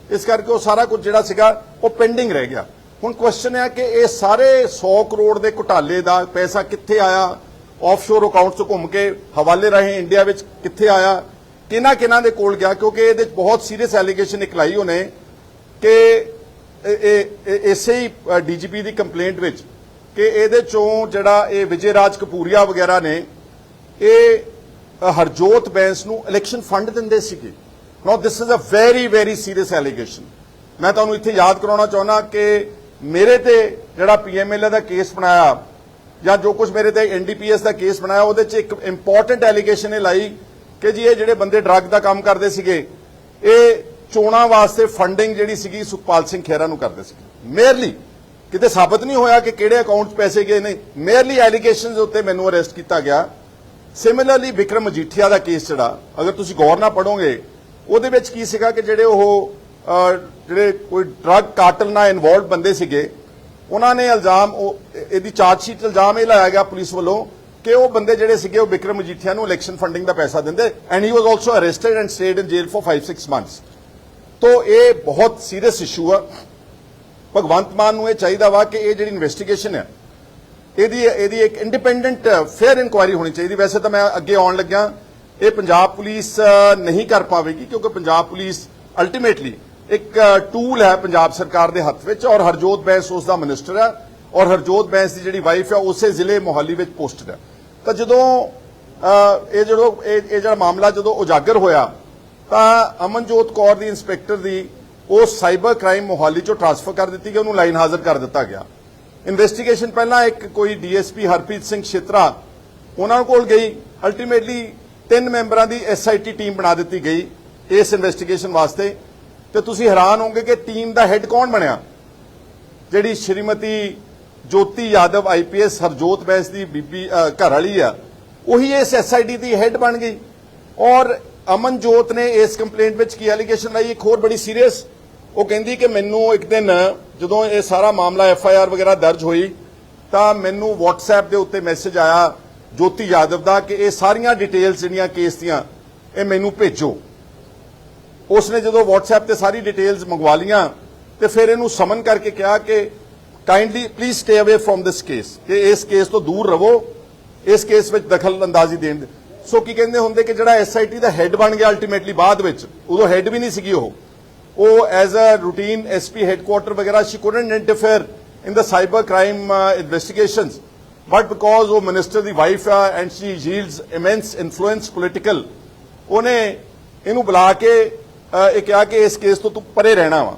Speaker 4: ਇਸ ਕਰਕੇ ਉਹ ਸਾਰਾ ਕੁਝ ਜਿਹੜਾ ਸੀਗਾ, ਉਹ ਪੈਂਡਿੰਗ ਰਹਿ ਗਿਆ। ਹੁਣ ਕੁਐਸਚਨ ਹੈ ਕਿ ਇਹ ਸਾਰੇ 100 ਕਰੋੜ ਦੇ ਘੁਟਾਲੇ ਦਾ ਪੈਸਾ ਕਿੱਥੇ ਆਇਆ? ਆਫਸ਼ੋਰ ਅਕਾਊਂਟ 'ਚ ਘੁੰਮ ਕੇ ਹਵਾਲੇ ਰਾਹੀਂ ਇੰਡੀਆ ਵਿੱਚ ਕਿੱਥੇ ਆਇਆ, ਕਿਹਨਾਂ ਕਿਹਨਾਂ ਦੇ ਕੋਲ ਗਿਆ, ਕਿਉਂਕਿ ਇਹਦੇ ਬਹੁਤ ਸੀਰੀਅਸ ਐਲੀਗੇਸ਼ਨ ਨਿਕਲਾਈ ਉਹਨੇ ਕਿ ਇਹ- ਇਸੇ ਹੀ ਡੀਜੀਪੀ ਦੀ ਕੰਪਲੇਂਟ ਵਿੱਚ ਕਿ ਇਹਦੇ ਚੋਂ ਜਿਹੜਾ ਇਹ ਵਿਜੇ ਰਾਜ ਕਪੂਰੀਆ ਵਗੈਰਾ ਨੇ, ਇਹ ਹਰਜੋਤ ਬੈਂਸ ਨੂੰ ਇਲੈਕਸ਼ਨ ਫੰਡ ਦਿੰਦੇ ਸੀਗੇ। Now this is a very very serious allegation ਮੈਂ ਤੁਹਾਨੂੰ ਇੱਥੇ ਯਾਦ ਕਰਾਉਣਾ ਚਾਹੁੰਦਾ ਕਿ ਮੇਰੇ ਤੇ ਜਿਹੜਾ ਪੀਐਮਐਲਏ ਦਾ ਕੇਸ ਬਣਾਇਆ ਜਾਂ ਜੋ ਕੁਝ ਮੇਰੇ ਤੇ ਐਨਡੀਪੀਐਸ ਦਾ ਕੇਸ ਬਣਾਇਆ, ਉਹਦੇ 'ਚ ਇੱਕ ਇੰਪੋਰਟੈਂਟ ਐਲੀਗੇਸ਼ਨ ਇਹ ਲਾਈ ਕਿ ਜੀ ਇਹ ਜਿਹੜੇ ਬੰਦੇ ਡਰੱਗ ਦਾ ਕੰਮ ਕਰਦੇ ਸੀਗੇ, ਇਹ ਚੋਣਾਂ ਵਾਸਤੇ ਫੰਡਿੰਗ ਜਿਹੜੀ ਸੀਗੀ ਸੁਖਪਾਲ ਸਿੰਘ ਖਹਿਰਾ ਨੂੰ ਕਰਦੇ ਸੀਗੇ। ਮੇਅਰਲੀ ਕਿਤੇ ਸਾਬਤ ਨਹੀਂ ਹੋਇਆ ਕਿ ਕਿਹੜੇ ਅਕਾਊਂਟ 'ਚ ਪੈਸੇ ਗਏ ਨੇ ਮੇਅਰਲੀ ਐਲੀਗੇਸ਼ਨਸ ਦੇ ਉੱਤੇ ਮੈਨੂੰ ਅਰੈਸਟ ਕੀਤਾ ਗਿਆ। ਸਿਮਿਲਰਲੀ ਵਿਕਰਮ ਮਜੀਠੀਆ ਦਾ ਕੇਸ ਜਿਹੜਾ, ਅਗਰ ਤੁਸੀਂ ਗੌਰ ਨਾਲ ਪੜੋਗੇ ਉਹਦੇ ਵਿੱਚ ਕੀ ਸੀਗਾ ਕਿ ਜਿਹੜੇ ਉਹ ਜਿਹੜੇ ਕੋਈ ਡਰੱਗ ਕਾਟਲ ਨਾਲ ਇਨਵੋਲਵਡ ਬੰਦੇ ਸੀਗੇ ਉਹਨਾਂ ਨੇ ਇਲਜ਼ਾਮ, ਉਹ, ਇਹਦੀ ਚਾਰਜ ਸ਼ੀਟ ਇਲਜ਼ਾਮ ਇਹ ਲਾਇਆ ਗਿਆ ਪੁਲਿਸ ਵੱਲੋਂ ਕਿ ਉਹ ਬੰਦੇ ਜਿਹੜੇ ਸੀਗੇ ਉਹ ਵਿਕਰਮ ਮਜੀਠੀਆ ਨੂੰ ਇਲੈਕਸ਼ਨ ਫੰਡਿੰਗ ਦਾ ਪੈਸਾ ਦਿੰਦੇ and he was also arrested and stayed in jail for 5-6 months ਤੋਂ ਇਹ ਬਹੁਤ ਸੀਰੀਅਸ ਇਸ਼ੂ ਆ। ਭਗਵੰਤ ਮਾਨ ਨੂੰ ਇਹ ਚਾਹੀਦਾ ਵਾ ਕਿ ਇਹ ਜਿਹੜੀ ਇਨਵੈਸਟੀਗੇਸ਼ਨ ਹੈ ਇਹਦੀ ਇਹਦੀ ਇੱਕ ਇੰਡੀਪੈਂਡੈਂਟ ਫੇਅਰ ਇਨਕੁਆਇਰੀ ਹੋਣੀ ਚਾਹੀਦੀ। ਵੈਸੇ ਤਾਂ ਮੈਂ ਅੱਗੇ ਆਉਣ ਲੱਗਿਆ, ਇਹ ਪੰਜਾਬ ਪੁਲਿਸ ਨਹੀਂ ਕਰ ਪਾਵੇਗੀ ਕਿਉਂਕਿ ਪੰਜਾਬ ਪੁਲਿਸ ਅਲਟੀਮੇਟਲੀ ਇੱਕ ਟੂਲ ਹੈ ਪੰਜਾਬ ਸਰਕਾਰ ਦੇ ਹੱਥ ਵਿੱਚ ਔਰ ਹਰਜੋਤ ਬੈਂਸ ਉਸ ਦਾ ਮਿਨਿਸਟਰ ਹੈ ਔਰ ਹਰਜੋਤ ਬੈਂਸ ਦੀ ਜਿਹੜੀ ਵਾਈਫ ਹੈ ਉਸੇ ਜ਼ਿਲ੍ਹੇ ਮੋਹਾਲੀ ਵਿੱਚ ਪੋਸਟਡ ਹੈ। ਤਾਂ ਜਦੋਂ ਇਹ ਜਦੋਂ, ਇਹ ਜਿਹੜਾ ਮਾਮਲਾ ਜਦੋਂ ਉਜਾਗਰ ਹੋਇਆ, ਤਾਂ ਅਮਨਜੋਤ ਕੌਰ ਦੀ ਇੰਸਪੈਕਟਰ ਦੀ ਉਹ ਸਾਈਬਰ ਕ੍ਰਾਈਮ ਮੋਹਾਲੀ ਚੋਂ ਟ੍ਰਾਂਸਫਰ ਕਰ ਦਿੱਤੀ ਗਈ, ਉਹਨੂੰ ਲਾਈਨ ਹਾਜ਼ਰ ਕਰ ਦਿੱਤਾ ਗਿਆ। ਇਨਵੈਸਟੀਗੇਸ਼ਨ ਪਹਿਲਾਂ ਇੱਕ ਕੋਈ ਡੀਐਸਪੀ ਹਰਪ੍ਰੀਤ ਸਿੰਘ ਛਿਤਰਾ ਉਹਨਾਂ ਕੋਲ ਗਈ। ਅਲਟੀਮੇਟਲੀ ਤਿੰਨ ਮੈਂਬਰਾਂ ਦੀ ਐਸਆਈਟੀ ਟੀਮ ਬਣਾ ਦਿੱਤੀ ਗਈ ਇਸ ਇਨਵੈਸਟੀਗੇਸ਼ਨ ਵਾਸਤੇ। ਤੇ ਤੁਸੀਂ ਹੈਰਾਨ ਹੋਗੇ ਕਿ ਟੀਮ ਦਾ ਹੈੱਡ ਕੌਣ ਬਣਿਆ? ਜਿਹੜੀ ਸ਼੍ਰੀਮਤੀ ਜੋਤੀ ਯਾਦਵ ਆਈਪੀਐਸ ਹਰਜੋਤ ਬੈਂਸ ਦੀ ਬੀਬੀ ਘਰ ਵਾਲੀ ਆ, ਉਹੀ ਇਸ ਐਸਆਈਡੀ ਦੀ ਹੈੱਡ ਬਣ ਗਈ। ਔਰ ਅਮਨਜੋਤ ਨੇ ਇਸ ਕੰਪਲੇਂਟ ਵਿੱਚ ਕੀ ਐਲੀਗੇਸ਼ਨ ਲਾਈ? ਇੱਕ ਹੋਰ ਬੜੀ ਸੀਰੀਅਸ ਉਹ ਕਹਿੰਦੀ ਕਿ ਮੈਨੂੰ ਇੱਕ ਦਿਨ, ਜਦੋਂ ਇਹ ਸਾਰਾ ਮਾਮਲਾ ਐਫਆਈਆਰ ਵਗੈਰਾ ਦਰਜ ਹੋਈ, ਤਾਂ ਮੈਨੂੰ WhatsApp ਦੇ ਉੱਤੇ ਮੈਸੇਜ ਆਇਆ ਜੋਤੀ ਯਾਦਵ ਦਾ ਕਿ ਇਹ ਸਾਰੀਆਂ ਡਿਟੇਲਸ ਜਿਹੜੀਆਂ ਕੇਸ ਦੀਆਂ, ਇਹ ਮੈਨੂੰ ਭੇਜੋ। ਉਸ ਨੇ ਜਦੋਂ WhatsApp ਤੇ ਸਾਰੀ ਡਿਟੇਲਸ ਮੰਗਵਾ ਲੀਆਂ ਤੇ ਫਿਰ ਇਹਨੂੰ ਸਮਨ ਕਰਕੇ ਕਿਹਾ ਕਿ kindly please stay away from this case ਕਿ ਇਸ ਕੇਸ ਤੋਂ ਦੂਰ ਰਹੋ, ਇਸ ਕੇਸ ਵਿੱਚ ਦਖਲ ਅੰਦਾਜ਼ੀ ਦੇਣ ਦੇ। ਸੋ ਕੀ ਕਹਿੰਦੇ ਹੁੰਦੇ ਕਿ ਜਿਹੜਾ ਐਸਆਈਟੀ ਦਾ ਹੈੱਡ ਬਣ ਗਿਆ ਅਲਟੀਮੇਟਲੀ ਬਾਅਦ ਵਿੱਚ, ਉਦੋਂ ਹੈੱਡ ਵੀ ਨਹੀਂ ਸੀਗੀ ਉਹ। ਉਹ as a routine SP headquarter ਵਗੈਰਾ she couldn't interfere in the cyber crime investigations but because ਉਹ ਮਿਨਿਸਟਰ ਦੀ ਵਾਈਫ ਆ and she yields immense influence political ਉਹਨੇ ਇਹਨੂੰ ਬੁਲਾ ਕੇ ਇਹ ਕਿਹਾ ਕਿ ਇਸ ਕੇਸ ਤੋਂ ਤੂੰ ਪਰੇ ਰਹਿਣਾ ਵਾ।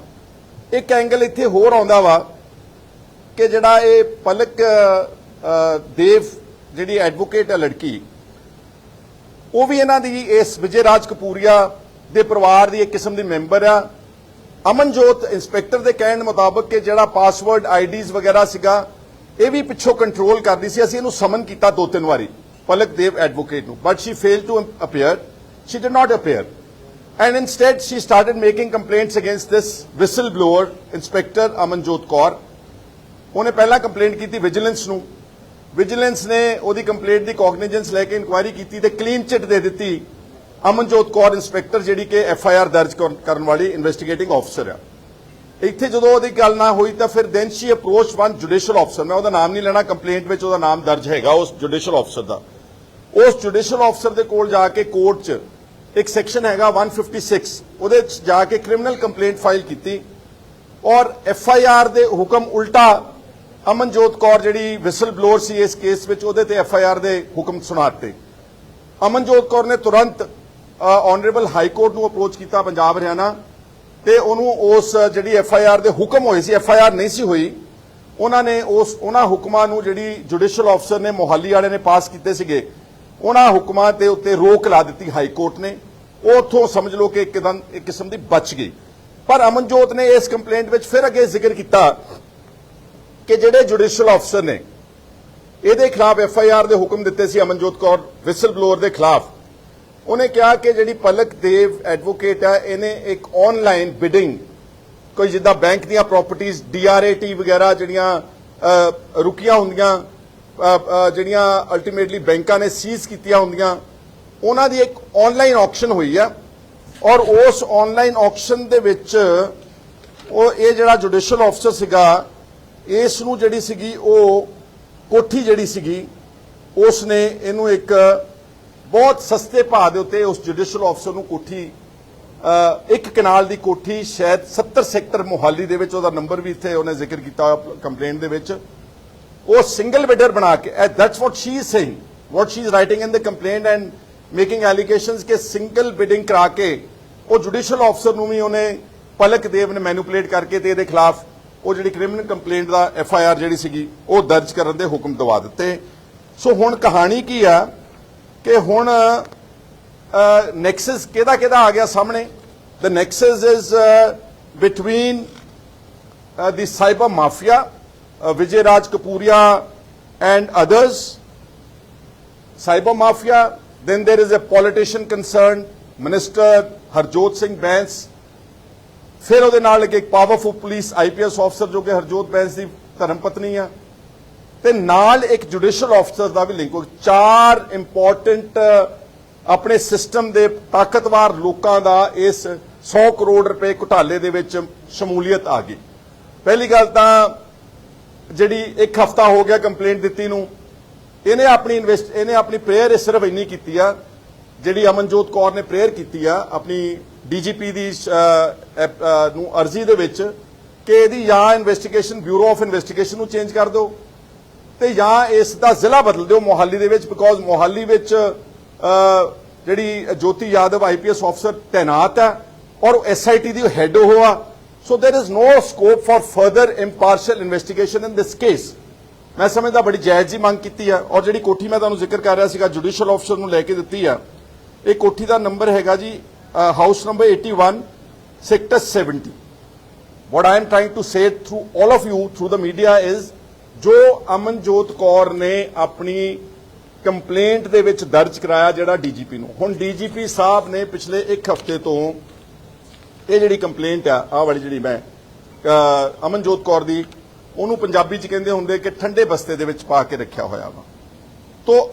Speaker 4: ਇੱਕ ਐਂਗਲ ਇੱਥੇ ਹੋਰ ਆਉਂਦਾ ਵਾ ਕਿ ਜਿਹੜਾ ਇਹ ਪਲਕ ਦੇਵ ਜਿਹੜੀ ਐਡਵੋਕੇਟ ਹੈ ਲੜਕੀ, ਉਹ ਵੀ ਇਹਨਾਂ ਦੀ ਇਸ ਵਿਜੇ ਰਾਜ ਕਪੂਰੀਆ ਦੇ ਪਰਿਵਾਰ ਦੀ ਇੱਕ ਕਿਸਮ ਦੀ ਮੈਂਬਰ ਆ। ਅਮਨਜੋਤ ਇੰਸਪੈਕਟਰ ਦੇ ਕਹਿਣ ਮੁਤਾਬਕ ਕਿ ਜਿਹੜਾ ਪਾਸਵਰਡ ਆਈਡੀਜ਼ ਵਗੈਰਾ ਸੀਗਾ, ਇਹ ਵੀ ਪਿੱਛੋਂ ਕੰਟਰੋਲ ਕਰਦੀ ਸੀ। ਅਸੀਂ ਇਹਨੂੰ ਸਮਨ ਕੀਤਾ ਦੋ ਤਿੰਨ ਵਾਰੀ, ਪਲਕ ਦੇਵ ਐਡਵੋਕੇਟ ਨੂੰ। But she fail to appear she did not appear and instead, she started making complaints against this whistleblower, inspector Amanjot Kaur ਉਹਨੇ ਪਹਿਲਾਂ ਕੰਪਲੇਂਟ ਕੀਤੀ ਵਿਜੀਲੈਂਸ ਨੂੰ ਵਿਜੀਲੈਂਸ ਨੇ ਉਹਦੀ ਕੰਪਲੇਂਟ ਦੀ ਕੋਗਨੀਜੈਂਸ ਲੈ ਕੇ ਇਨਕੁਆਇਰੀ ਕੀਤੀ ਤੇ ਕਲੀਨ ਚਿੱਟ ਦੇ ਦਿੱਤੀ ਅਮਨਜੋਤ ਕੌਰ ਇੰਸਪੈਕਟਰ ਜਿਹੜੀ ਕਿ ਐਫ ਆਈ ਆਰ ਦਰਜ ਕਰਨ ਵਾਲੀ ਇਨਵੈਸਟੀਗੇਟਿੰਗ ਆਫਸਰ ਆ ਇੱਥੇ ਜਦੋਂ ਉਹਦੀ ਗੱਲ ਨਾ ਹੋਈ ਤਾਂ ਫਿਰ then she approach one judicial officer ਮੈਂ ਉਹਦਾ ਨਾਮ ਨਹੀਂ ਲੈਣਾ ਕੰਪਲੇਂਟ ਵਿੱਚ ਉਹਦਾ ਨਾਮ ਦਰਜ ਹੈਗਾ ਉਸ ਜੁਡੀਸ਼ੀਅਲ ਆਫਸਰ ਦਾ ਉਸ ਜੁਡੀਸ਼ੀਅਲ ਆਫਸਰ ਦੇ ਕੋਲ ਜਾ ਕੇ ਕੋਰਟ 'ਚ ਇੱਕ ਸੈਕਸ਼ਨ ਹੈਗਾ 156 ਉਹਦੇ 'ਚ ਜਾ ਕੇ ਕ੍ਰਿਮੀਨਲ ਕੰਪਲੇਂਟ ਫਾਈਲ ਕੀਤੀ ਔਰ ਐਫ ਆਈ ਆਰ ਦੇ ਹੁਕਮ ਉਲਟਾ ਅਮਨਜੋਤ ਕੌਰ ਜਿਹੜੀ ਵਿਸਲ ਬਲੋਅਰ ਸੀ ਇਸ ਕੇਸ ਵਿੱਚ, ਉਹਦੇ ਤੇ ਐਫ ਆਈ ਆਰ ਦੇ ਹੁਕਮ ਸੁਣਾਤੇ ਅਮਨਜੋਤ ਕੌਰ ਨੇ ਤੁਰੰਤ ਆਨਰੇਬਲ ਹਾਈ ਕੋਰਟ ਨੂੰ ਅਪਰੋਚ ਕੀਤਾ ਪੰਜਾਬ, ਹਰਿਆਣਾ ਤੇ ਉਹਨੂੰ ਉਸ ਜਿਹੜੀ ਐਫ ਆਈ ਆਰ ਦੇ ਹੁਕਮ ਹੋਏ ਸੀ ਐਫ ਆਈ ਆਰ ਨਹੀਂ ਸੀ ਹੋਈ, ਉਹਨਾਂ ਨੇ ਉਸ, ਉਹਨਾਂ ਹੁਕਮਾਂ ਨੂੰ ਜਿਹੜੀ ਜੁਡੀਸ਼ੀਅਲ ਆਫਸਰ ਨੇ, ਮੋਹਾਲੀ ਵਾਲੇ ਨੇ ਪਾਸ ਕੀਤੇ ਸੀਗੇ। ਉਹਨਾਂ ਹੁਕਮਾਂ ਤੇ ਉੱਤੇ ਰੋਕ ਲਾ ਦਿੱਤੀ ਹਾਈ ਕੋਰਟ ਨੇ। ਉਹ ਉੱਥੋਂ ਸਮਝ ਲਓ ਕਿ ਇੱਕਦਮ ਇੱਕ ਕਿਸਮ ਦੀ ਬਚ ਗਈ। ਪਰ ਅਮਨਜੋਤ ਨੇ ਇਸ ਕੰਪਲੇਂਟ ਵਿੱਚ ਫਿਰ ਅੱਗੇ ਜ਼ਿਕਰ ਕੀਤਾ ਕਿ ਜਿਹੜੇ ਜੁਡੀਸ਼ੀਅਲ ਅਫਸਰ ਨੇ, ਇਹਦੇ ਖਿਲਾਫ ਐਫ ਆਈ ਆਰ ਦੇ ਹੁਕਮ ਦਿੱਤੇ ਸੀ ਅਮਨਜੋਤ ਕੌਰ ਵਿਸਲ ਬਲੋਅਰ ਦੇ ਖਿਲਾਫ। ਉਹਨੇ ਕਿਹਾ ਕਿ ਜਿਹੜੀ ਪਲਕ ਦੇਵ ਐਡਵੋਕੇਟ ਹੈ ਇਹਨੇ ਇੱਕ ਆਨਲਾਈਨ ਬਿਡਿੰਗ ਕੋਈ ਜਿੱਦਾਂ ਬੈਂਕ ਦੀਆਂ ਪ੍ਰਾਪਰਟੀਆਂ ਡੀਆਰਏਟੀ ਵਗੈਰਾ ਜਿਹੜੀਆਂ ਰੁਕੀਆਂ ਹੁੰਦੀਆਂ ਜਿਹੜੀਆਂ ਅਲਟੀਮੇਟਲੀ ਬੈਂਕਾਂ ਨੇ ਸੀਜ਼ ਕੀਤੀਆਂ ਹੁੰਦੀਆਂ, ਉਹਨਾਂ ਦੀ ਇੱਕ ਆਨਲਾਈਨ ਆਕਸ਼ਨ ਹੋਈ ਆ। ਔਰ ਉਸ ਆਨਲਾਈਨ ਆਕਸ਼ਨ ਦੇ ਵਿੱਚ ਉਹ ਇਹ ਜਿਹੜਾ ਜੁਡੀਸ਼ੀਅਲ ਆਫਸਰ ਸੀਗਾ, ਇਸ ਨੂੰ ਜਿਹੜੀ ਸੀਗੀ, ਉਹ ਕੋਠੀ ਜਿਹੜੀ ਸੀਗੀ ਉਸ ਨੇ ਇਹਨੂੰ ਇੱਕ ਬਹੁਤ ਸਸਤੇ ਭਾਅ ਦੇ ਉੱਤੇ ਉਸ ਜੁਡੀਸ਼ੀਅਲ ਆਫਸਰ ਨੂੰ ਕੋਠੀ ਇੱਕ ਕਨਾਲ ਦੀ ਕੋਠੀ, ਸ਼ਾਇਦ 70 ਸੈਕਟਰ ਮੋਹਾਲੀ ਦੇ ਵਿੱਚ, ਉਹਦਾ ਨੰਬਰ ਵੀ ਇੱਥੇ ਉਹਨੇ ਜ਼ਿਕਰ ਕੀਤਾ ਕੰਪਲੇਂਟ ਦੇ ਵਿੱਚ। ਉਹ ਸਿੰਗਲ ਬਿਡਰ ਬਣਾ ਕੇ that's what she is saying what she is writing in the complaint and making allegations ਕਿ ਸਿੰਗਲ ਬਿਡਿੰਗ ਕਰਾ ਕੇ ਉਹ ਜੁਡੀਸ਼ੀਅਲ ਆਫਸਰ ਨੂੰ ਵੀ ਉਹਨੇ ਪਲਕ ਦੇਵ ਨੇ ਮੈਨੂਪੂਲੇਟ ਕਰਕੇ ਤੇ ਇਹਦੇ ਖਿਲਾਫ ਉਹ ਜਿਹੜੀ ਕ੍ਰਿਮੀਨਲ ਕੰਪਲੇਂਟ ਦਾ ਐਫ ਆਈ ਆਰ ਜਿਹੜੀ ਸੀਗੀ, ਉਹ ਦਰਜ ਕਰਨ ਦੇ ਹੁਕਮ ਦਵਾ ਦਿੱਤੇ। ਸੋ ਹੁਣ ਕਹਾਣੀ ਕੀ ਆ ਕਿ ਹੁਣ ਨੈਕਸਸ ਕਿਹਦਾ ਕਿਹਦਾ ਆ ਗਿਆ ਸਾਹਮਣੇ? The nexus is between the cyber mafia uh, Vijay Raj Kapuria and others. Cyber mafia, then there is a politician concerned, Minister Harjot Singh Bance. ਫਿਰ ਉਹਦੇ ਨਾਲ ਇੱਕ ਪਾਵਰਫੁਲ ਪੁਲਿਸ ਆਈਪੀਐਸ ਅਫਸਰ ਜੋ ਕਿ ਹਰਜੋਤ ਬੈਂਸ ਦੀ ਧਰਮ ਪਤਨੀ ਆ ਤੇ ਨਾਲ ਇੱਕ ਜੁਡੀਸ਼ੀਅਲ ਅਫਸਰ ਦਾ ਵੀ ਲਿੰਕ ਹੋ ਚਾਰ ਇੰਪੋਰਟੈਂਟ ਆਪਣੇ ਸਿਸਟਮ ਦੇ ਤਾਕਤਵਰ ਲੋਕਾਂ ਦਾ ਇਸ 100 ਕਰੋੜ ਰੁਪਏ ਘੁਟਾਲੇ ਦੇ ਵਿੱਚ ਸ਼ਮੂਲੀਅਤ ਆ ਗਈ ਪਹਿਲੀ ਗੱਲ ਤਾਂ ਜਿਹੜੀ ਇੱਕ ਹਫਤਾ ਹੋ ਗਿਆ ਕੰਪਲੇਂਟ ਦਿੱਤੀ ਨੂੰ ਇਹਨੇ ਆਪਣੀ ਇਨਵੈਸਟ ਇਹਨੇ ਆਪਣੀ ਪ੍ਰੇਅਰ ਸਿਰਫ ਇੰਨੀ ਕੀਤੀ ਆ ਜਿਹੜੀ ਅਮਨਜੋਤ ਕੌਰ ਨੇ ਪ੍ਰੇਅਰ ਕੀਤੀ ਆ ਆਪਣੀ ਡੀਜੀਪੀ ਦੀ ਅਹ, ਐਪ- ਨੂੰ ਅਰਜ਼ੀ ਦੇ ਵਿੱਚ ਕਿ ਇਹਦੀ ਜਾਂ ਇਨਵੈਸਟੀਗੇਸ਼ਨ ਬਿਊਰੋ ਆਫ ਇਨਵੈਸਟੀਗੇਸ਼ਨ ਨੂੰ ਚੇਂਜ ਕਰ ਦਿਓ ਤੇ ਜਾਂ ਇਸ ਦਾ ਜ਼ਿਲ੍ਹਾ ਬਦਲ ਦਿਓ ਮੋਹਾਲੀ ਦੇ ਵਿੱਚ ਬਿਕੋਜ਼ ਮੋਹਾਲੀ ਵਿੱਚ ਜਿਹੜੀ ਜੋਤੀ ਯਾਦਵ ਆਈਪੀਐਸ ਅਫਸਰ ਤੈਨਾਤ ਹੈ ਔਰ ਐਸਆਈਟੀ ਦੀ ਹੈੱਡ ਉਹ ਆ। So there is no scope for further impartial investigation in this case ਮੈਂ ਸਮਝਦਾ ਬੜੀ ਜਾਇਜ਼ ਜੀ ਮੰਗ ਕੀਤੀ ਹੈ ਔਰ ਜਿਹੜੀ ਕੋਠੀ ਮੈਂ ਤੁਹਾਨੂੰ ਜ਼ਿਕਰ ਕਰ ਰਿਹਾ ਸੀਗਾ ਜੁਡੀਸ਼ੀਅਲ ਆਫਸਰ ਨੂੰ ਲੈ ਕੇ ਦਿੱਤੀ ਆ ਇਹ ਕੋਠੀ ਦਾ ਨੰਬਰ ਹੈਗਾ ਜੀ house number 81 sector 70 what i am trying to say through all of you, through the media is ਜੋ ਅਮਨਜੋਤ ਕੌਰ ਨੇ ਆਪਣੀ ਕੰਪਲੇਂਟ ਦੇ ਵਿੱਚ ਦਰਜ ਕਰਾਇਆ ਜਿਹੜਾ ਡੀਜੀਪੀ ਨੂੰ ਹੁਣ ਡੀਜੀਪੀ ਸਾਹਿਬ ਨੇ ਪਿਛਲੇ 1 ਹਫ਼ਤੇ ਤੋਂ ਇਹ ਜਿਹੜੀ ਕੰਪਲੇਂਟ ਆ, ਆਹ ਵਾਲੀ ਜਿਹੜੀ ਮੈਂ ਅਮਨਜੋਤ ਕੌਰ ਦੀ, ਉਹਨੂੰ ਪੰਜਾਬੀ ਚ ਕਹਿੰਦੇ ਹੁੰਦੇ ਕਿ ਠੰਡੇ ਬਸਤੇ ਦੇ ਵਿੱਚ ਪਾ ਕੇ ਰੱਖਿਆ ਹੋਇਆ ਵਾ। ਤੋ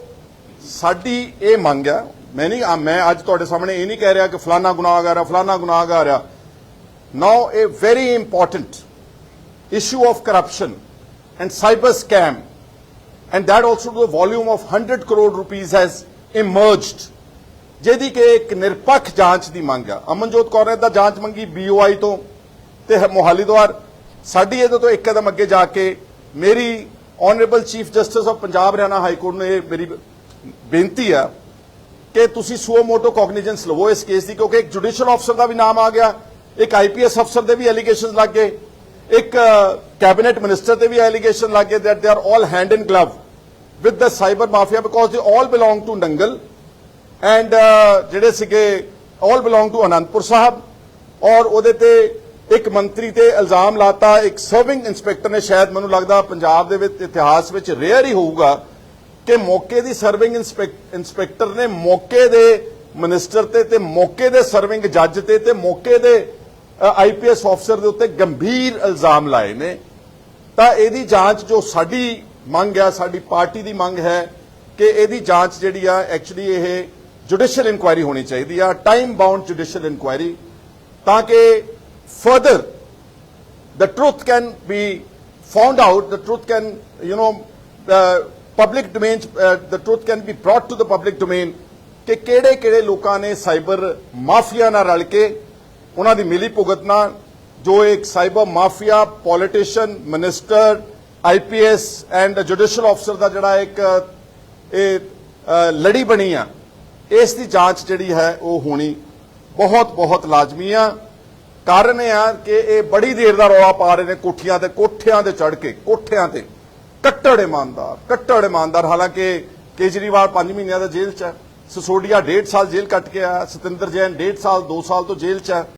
Speaker 4: ਸਾਡੀ ਇਹ ਮੰਗ ਆ, ਮੈਂ ਨਹੀਂ ਮੈਂ ਅੱਜ ਤੁਹਾਡੇ ਸਾਹਮਣੇ ਇਹ ਨਹੀਂ ਕਹਿ ਰਿਹਾ ਕਿ ਫਲਾਨਾ ਗੁਨਾਹਗਾਰ ਆ, ਫਲਾਨਾ ਗੁਨਾਹਗਾਰ ਆ। Now, a very important issue of corruption and cyber scam, and that also to the volume of 100 crore rupees has emerged ਜਿਹਦੀ ਕਿ ਇੱਕ ਨਿਰਪੱਖ ਜਾਂਚ ਦੀ ਮੰਗ ਆ। ਅਮਨਜੋਤ ਕੌਰ ਨੇ ਤਾਂ ਜਾਂਚ ਮੰਗੀ ਬੀਓਆਈ ਤੋਂ ਤੇ ਮੋਹਾਲੀ ਦੁਆਰ ਸਾਡੀ ਇਹਦੇ ਤੋਂ ਇੱਕ ਕਦਮ ਅੱਗੇ ਜਾ ਕੇ ਮੇਰੀ honourable chief justice of Punjab Haryana high court ਨੂੰ ਇਹ ਮੇਰੀ ਬੇਨਤੀ ਆ ਕਿ ਤੁਸੀਂ ਸੂਓ ਮੋਟੋ ਕੌਗਨੀਜੈਂਸ ਲਵੋ ਇਸ ਕੇਸ ਦੀ, ਕਿਉਂਕਿ ਇੱਕ ਜੁਡੀਸ਼ੀਅਲ ਅਫਸਰ ਦਾ ਵੀ ਨਾਮ ਆ ਗਿਆ, ਇੱਕ ਆਈਪੀਐਸ ਅਫਸਰ ਦੇ ਵੀ ਐਲੀਗੇਸ਼ਨਸ ਲੱਗ ਗਏ, ਇੱਕ ਕੈਬਨਿਟ ਮਿਨਿਸਟਰ ਤੇ ਵੀ ਐਲੀਗੇਸ਼ਨ ਲੱਗ ਗਏ that they are all hand in glove with the cyber mafia because they all belong to Nangal and uh, ਜਿਹੜੇ ਸੀਗੇ, all belong to Anandpur Sahib ਔਰ ਉਹਦੇ ਤੇ ਇੱਕ ਮੰਤਰੀ ਤੇ ਇਲਜ਼ਾਮ ਲਾਤਾ, ਇੱਕ ਸਰਵਿੰਗ ਇੰਸਪੈਕਟਰ ਨੇ ਸ਼ਾਇਦ ਮੈਨੂੰ ਲੱਗਦਾ ਪੰਜਾਬ ਦੇ ਵਿੱਚ ਇਤਿਹਾਸ ਵਿੱਚ ਰੇਅਰ ਹੀ ਹੋਊਗਾ ਕਿ ਮੌਕੇ ਦੀ ਸਰਵਿੰਗ ਇੰਸਪੈਕਟਰ ਨੇ ਮੌਕੇ ਦੇ ਮਿਨਿਸਟਰ ਤੇ ਤੇ ਮੌਕੇ ਦੇ ਸਰਵਿੰਗ ਜੱਜ ਤੇ ਤੇ ਮੌਕੇ ਦੇ ਆਈਪੀਐਸ ਅਫਸਰ ਦੇ ਉੱਤੇ ਗੰਭੀਰ ਇਲਜ਼ਾਮ ਲਾਏ ਨੇ। ਤਾਂ ਇਹਦੀ ਜਾਂਚ ਜੋ ਸਾਡੀ ਮੰਗ ਹੈ ਸਾਡੀ ਪਾਰਟੀ ਦੀ ਮੰਗ ਹੈ ਕਿ ਇਹਦੀ ਜਾਂਚ ਜਿਹੜੀ ਆ ਐਕਚੁਅਲੀ ਇਹ ਜੁਡੀਸ਼ੀਅਲ ਇਨਕੁਆਇਰੀ ਹੋਣੀ ਚਾਹੀਦੀ ਆ ਟਾਈਮ ਬਾਉਂਡ ਜੁਡੀਸ਼ੀਅਲ ਇਨਕੁਆਇਰੀ ਤਾਂ ਕਿ further the truth can be found out, the truth can, you know, uh, public domain, uh, the truth can be brought to the public domain ਕਿ ਕਿਹੜੇ ਕਿਹੜੇ ਲੋਕਾਂ ਨੇ ਸਾਈਬਰ ਮਾਫੀਆ ਨਾਲ ਰਲ ਕੇ ਉਹਨਾਂ ਦੀ ਮਿਲੀ ਭੁਗਤ ਨਾਲ ਜੋ ਇੱਕ cyber mafia politician minister IPS and judicial ਅਫਸਰ ਦਾ ਜਿਹੜਾ ਇੱਕ ਇਹ ਲੜੀ ਬਣੀ ਆ ਇਸ ਦੀ ਜਾਂਚ ਜਿਹੜੀ ਹੈ ਉਹ ਹੋਣੀ ਬਹੁਤ ਬਹੁਤ ਲਾਜ਼ਮੀ ਆ। ਕਾਰਨ ਇਹ ਆ ਕਿ ਇਹ ਬੜੀ ਦੇਰ ਦਾ ਰੌਲਾ ਪਾ ਰਹੇ ਨੇ ਕੋਠੀਆਂ ਤੇ, ਕੋਠਿਆਂ ਤੇ ਚੜ ਕੇ, ਕੋਠਿਆਂ ਤੇ। ਕੱਟੜ ਇਮਾਨਦਾਰ ਕੱਟੜ ਇਮਾਨਦਾਰ। ਹਾਲਾਂਕਿ ਕੇਜਰੀਵਾਲ 5 ਮਹੀਨਿਆਂ ਦਾ ਜੇਲ੍ਹ 'ਚ ਹੈ ਸਸੋਡੀਆ 1.5 ਸਾਲ ਜੇਲ੍ਹ ਕੱਟ ਕੇ ਆਇਆ। ਸਤਿੰਦਰ ਜੈਨ 1.5 ਸਾਲ 2 ਸਾਲ ਤੋਂ ਜੇਲ੍ਹ 'ਚ ਹੈ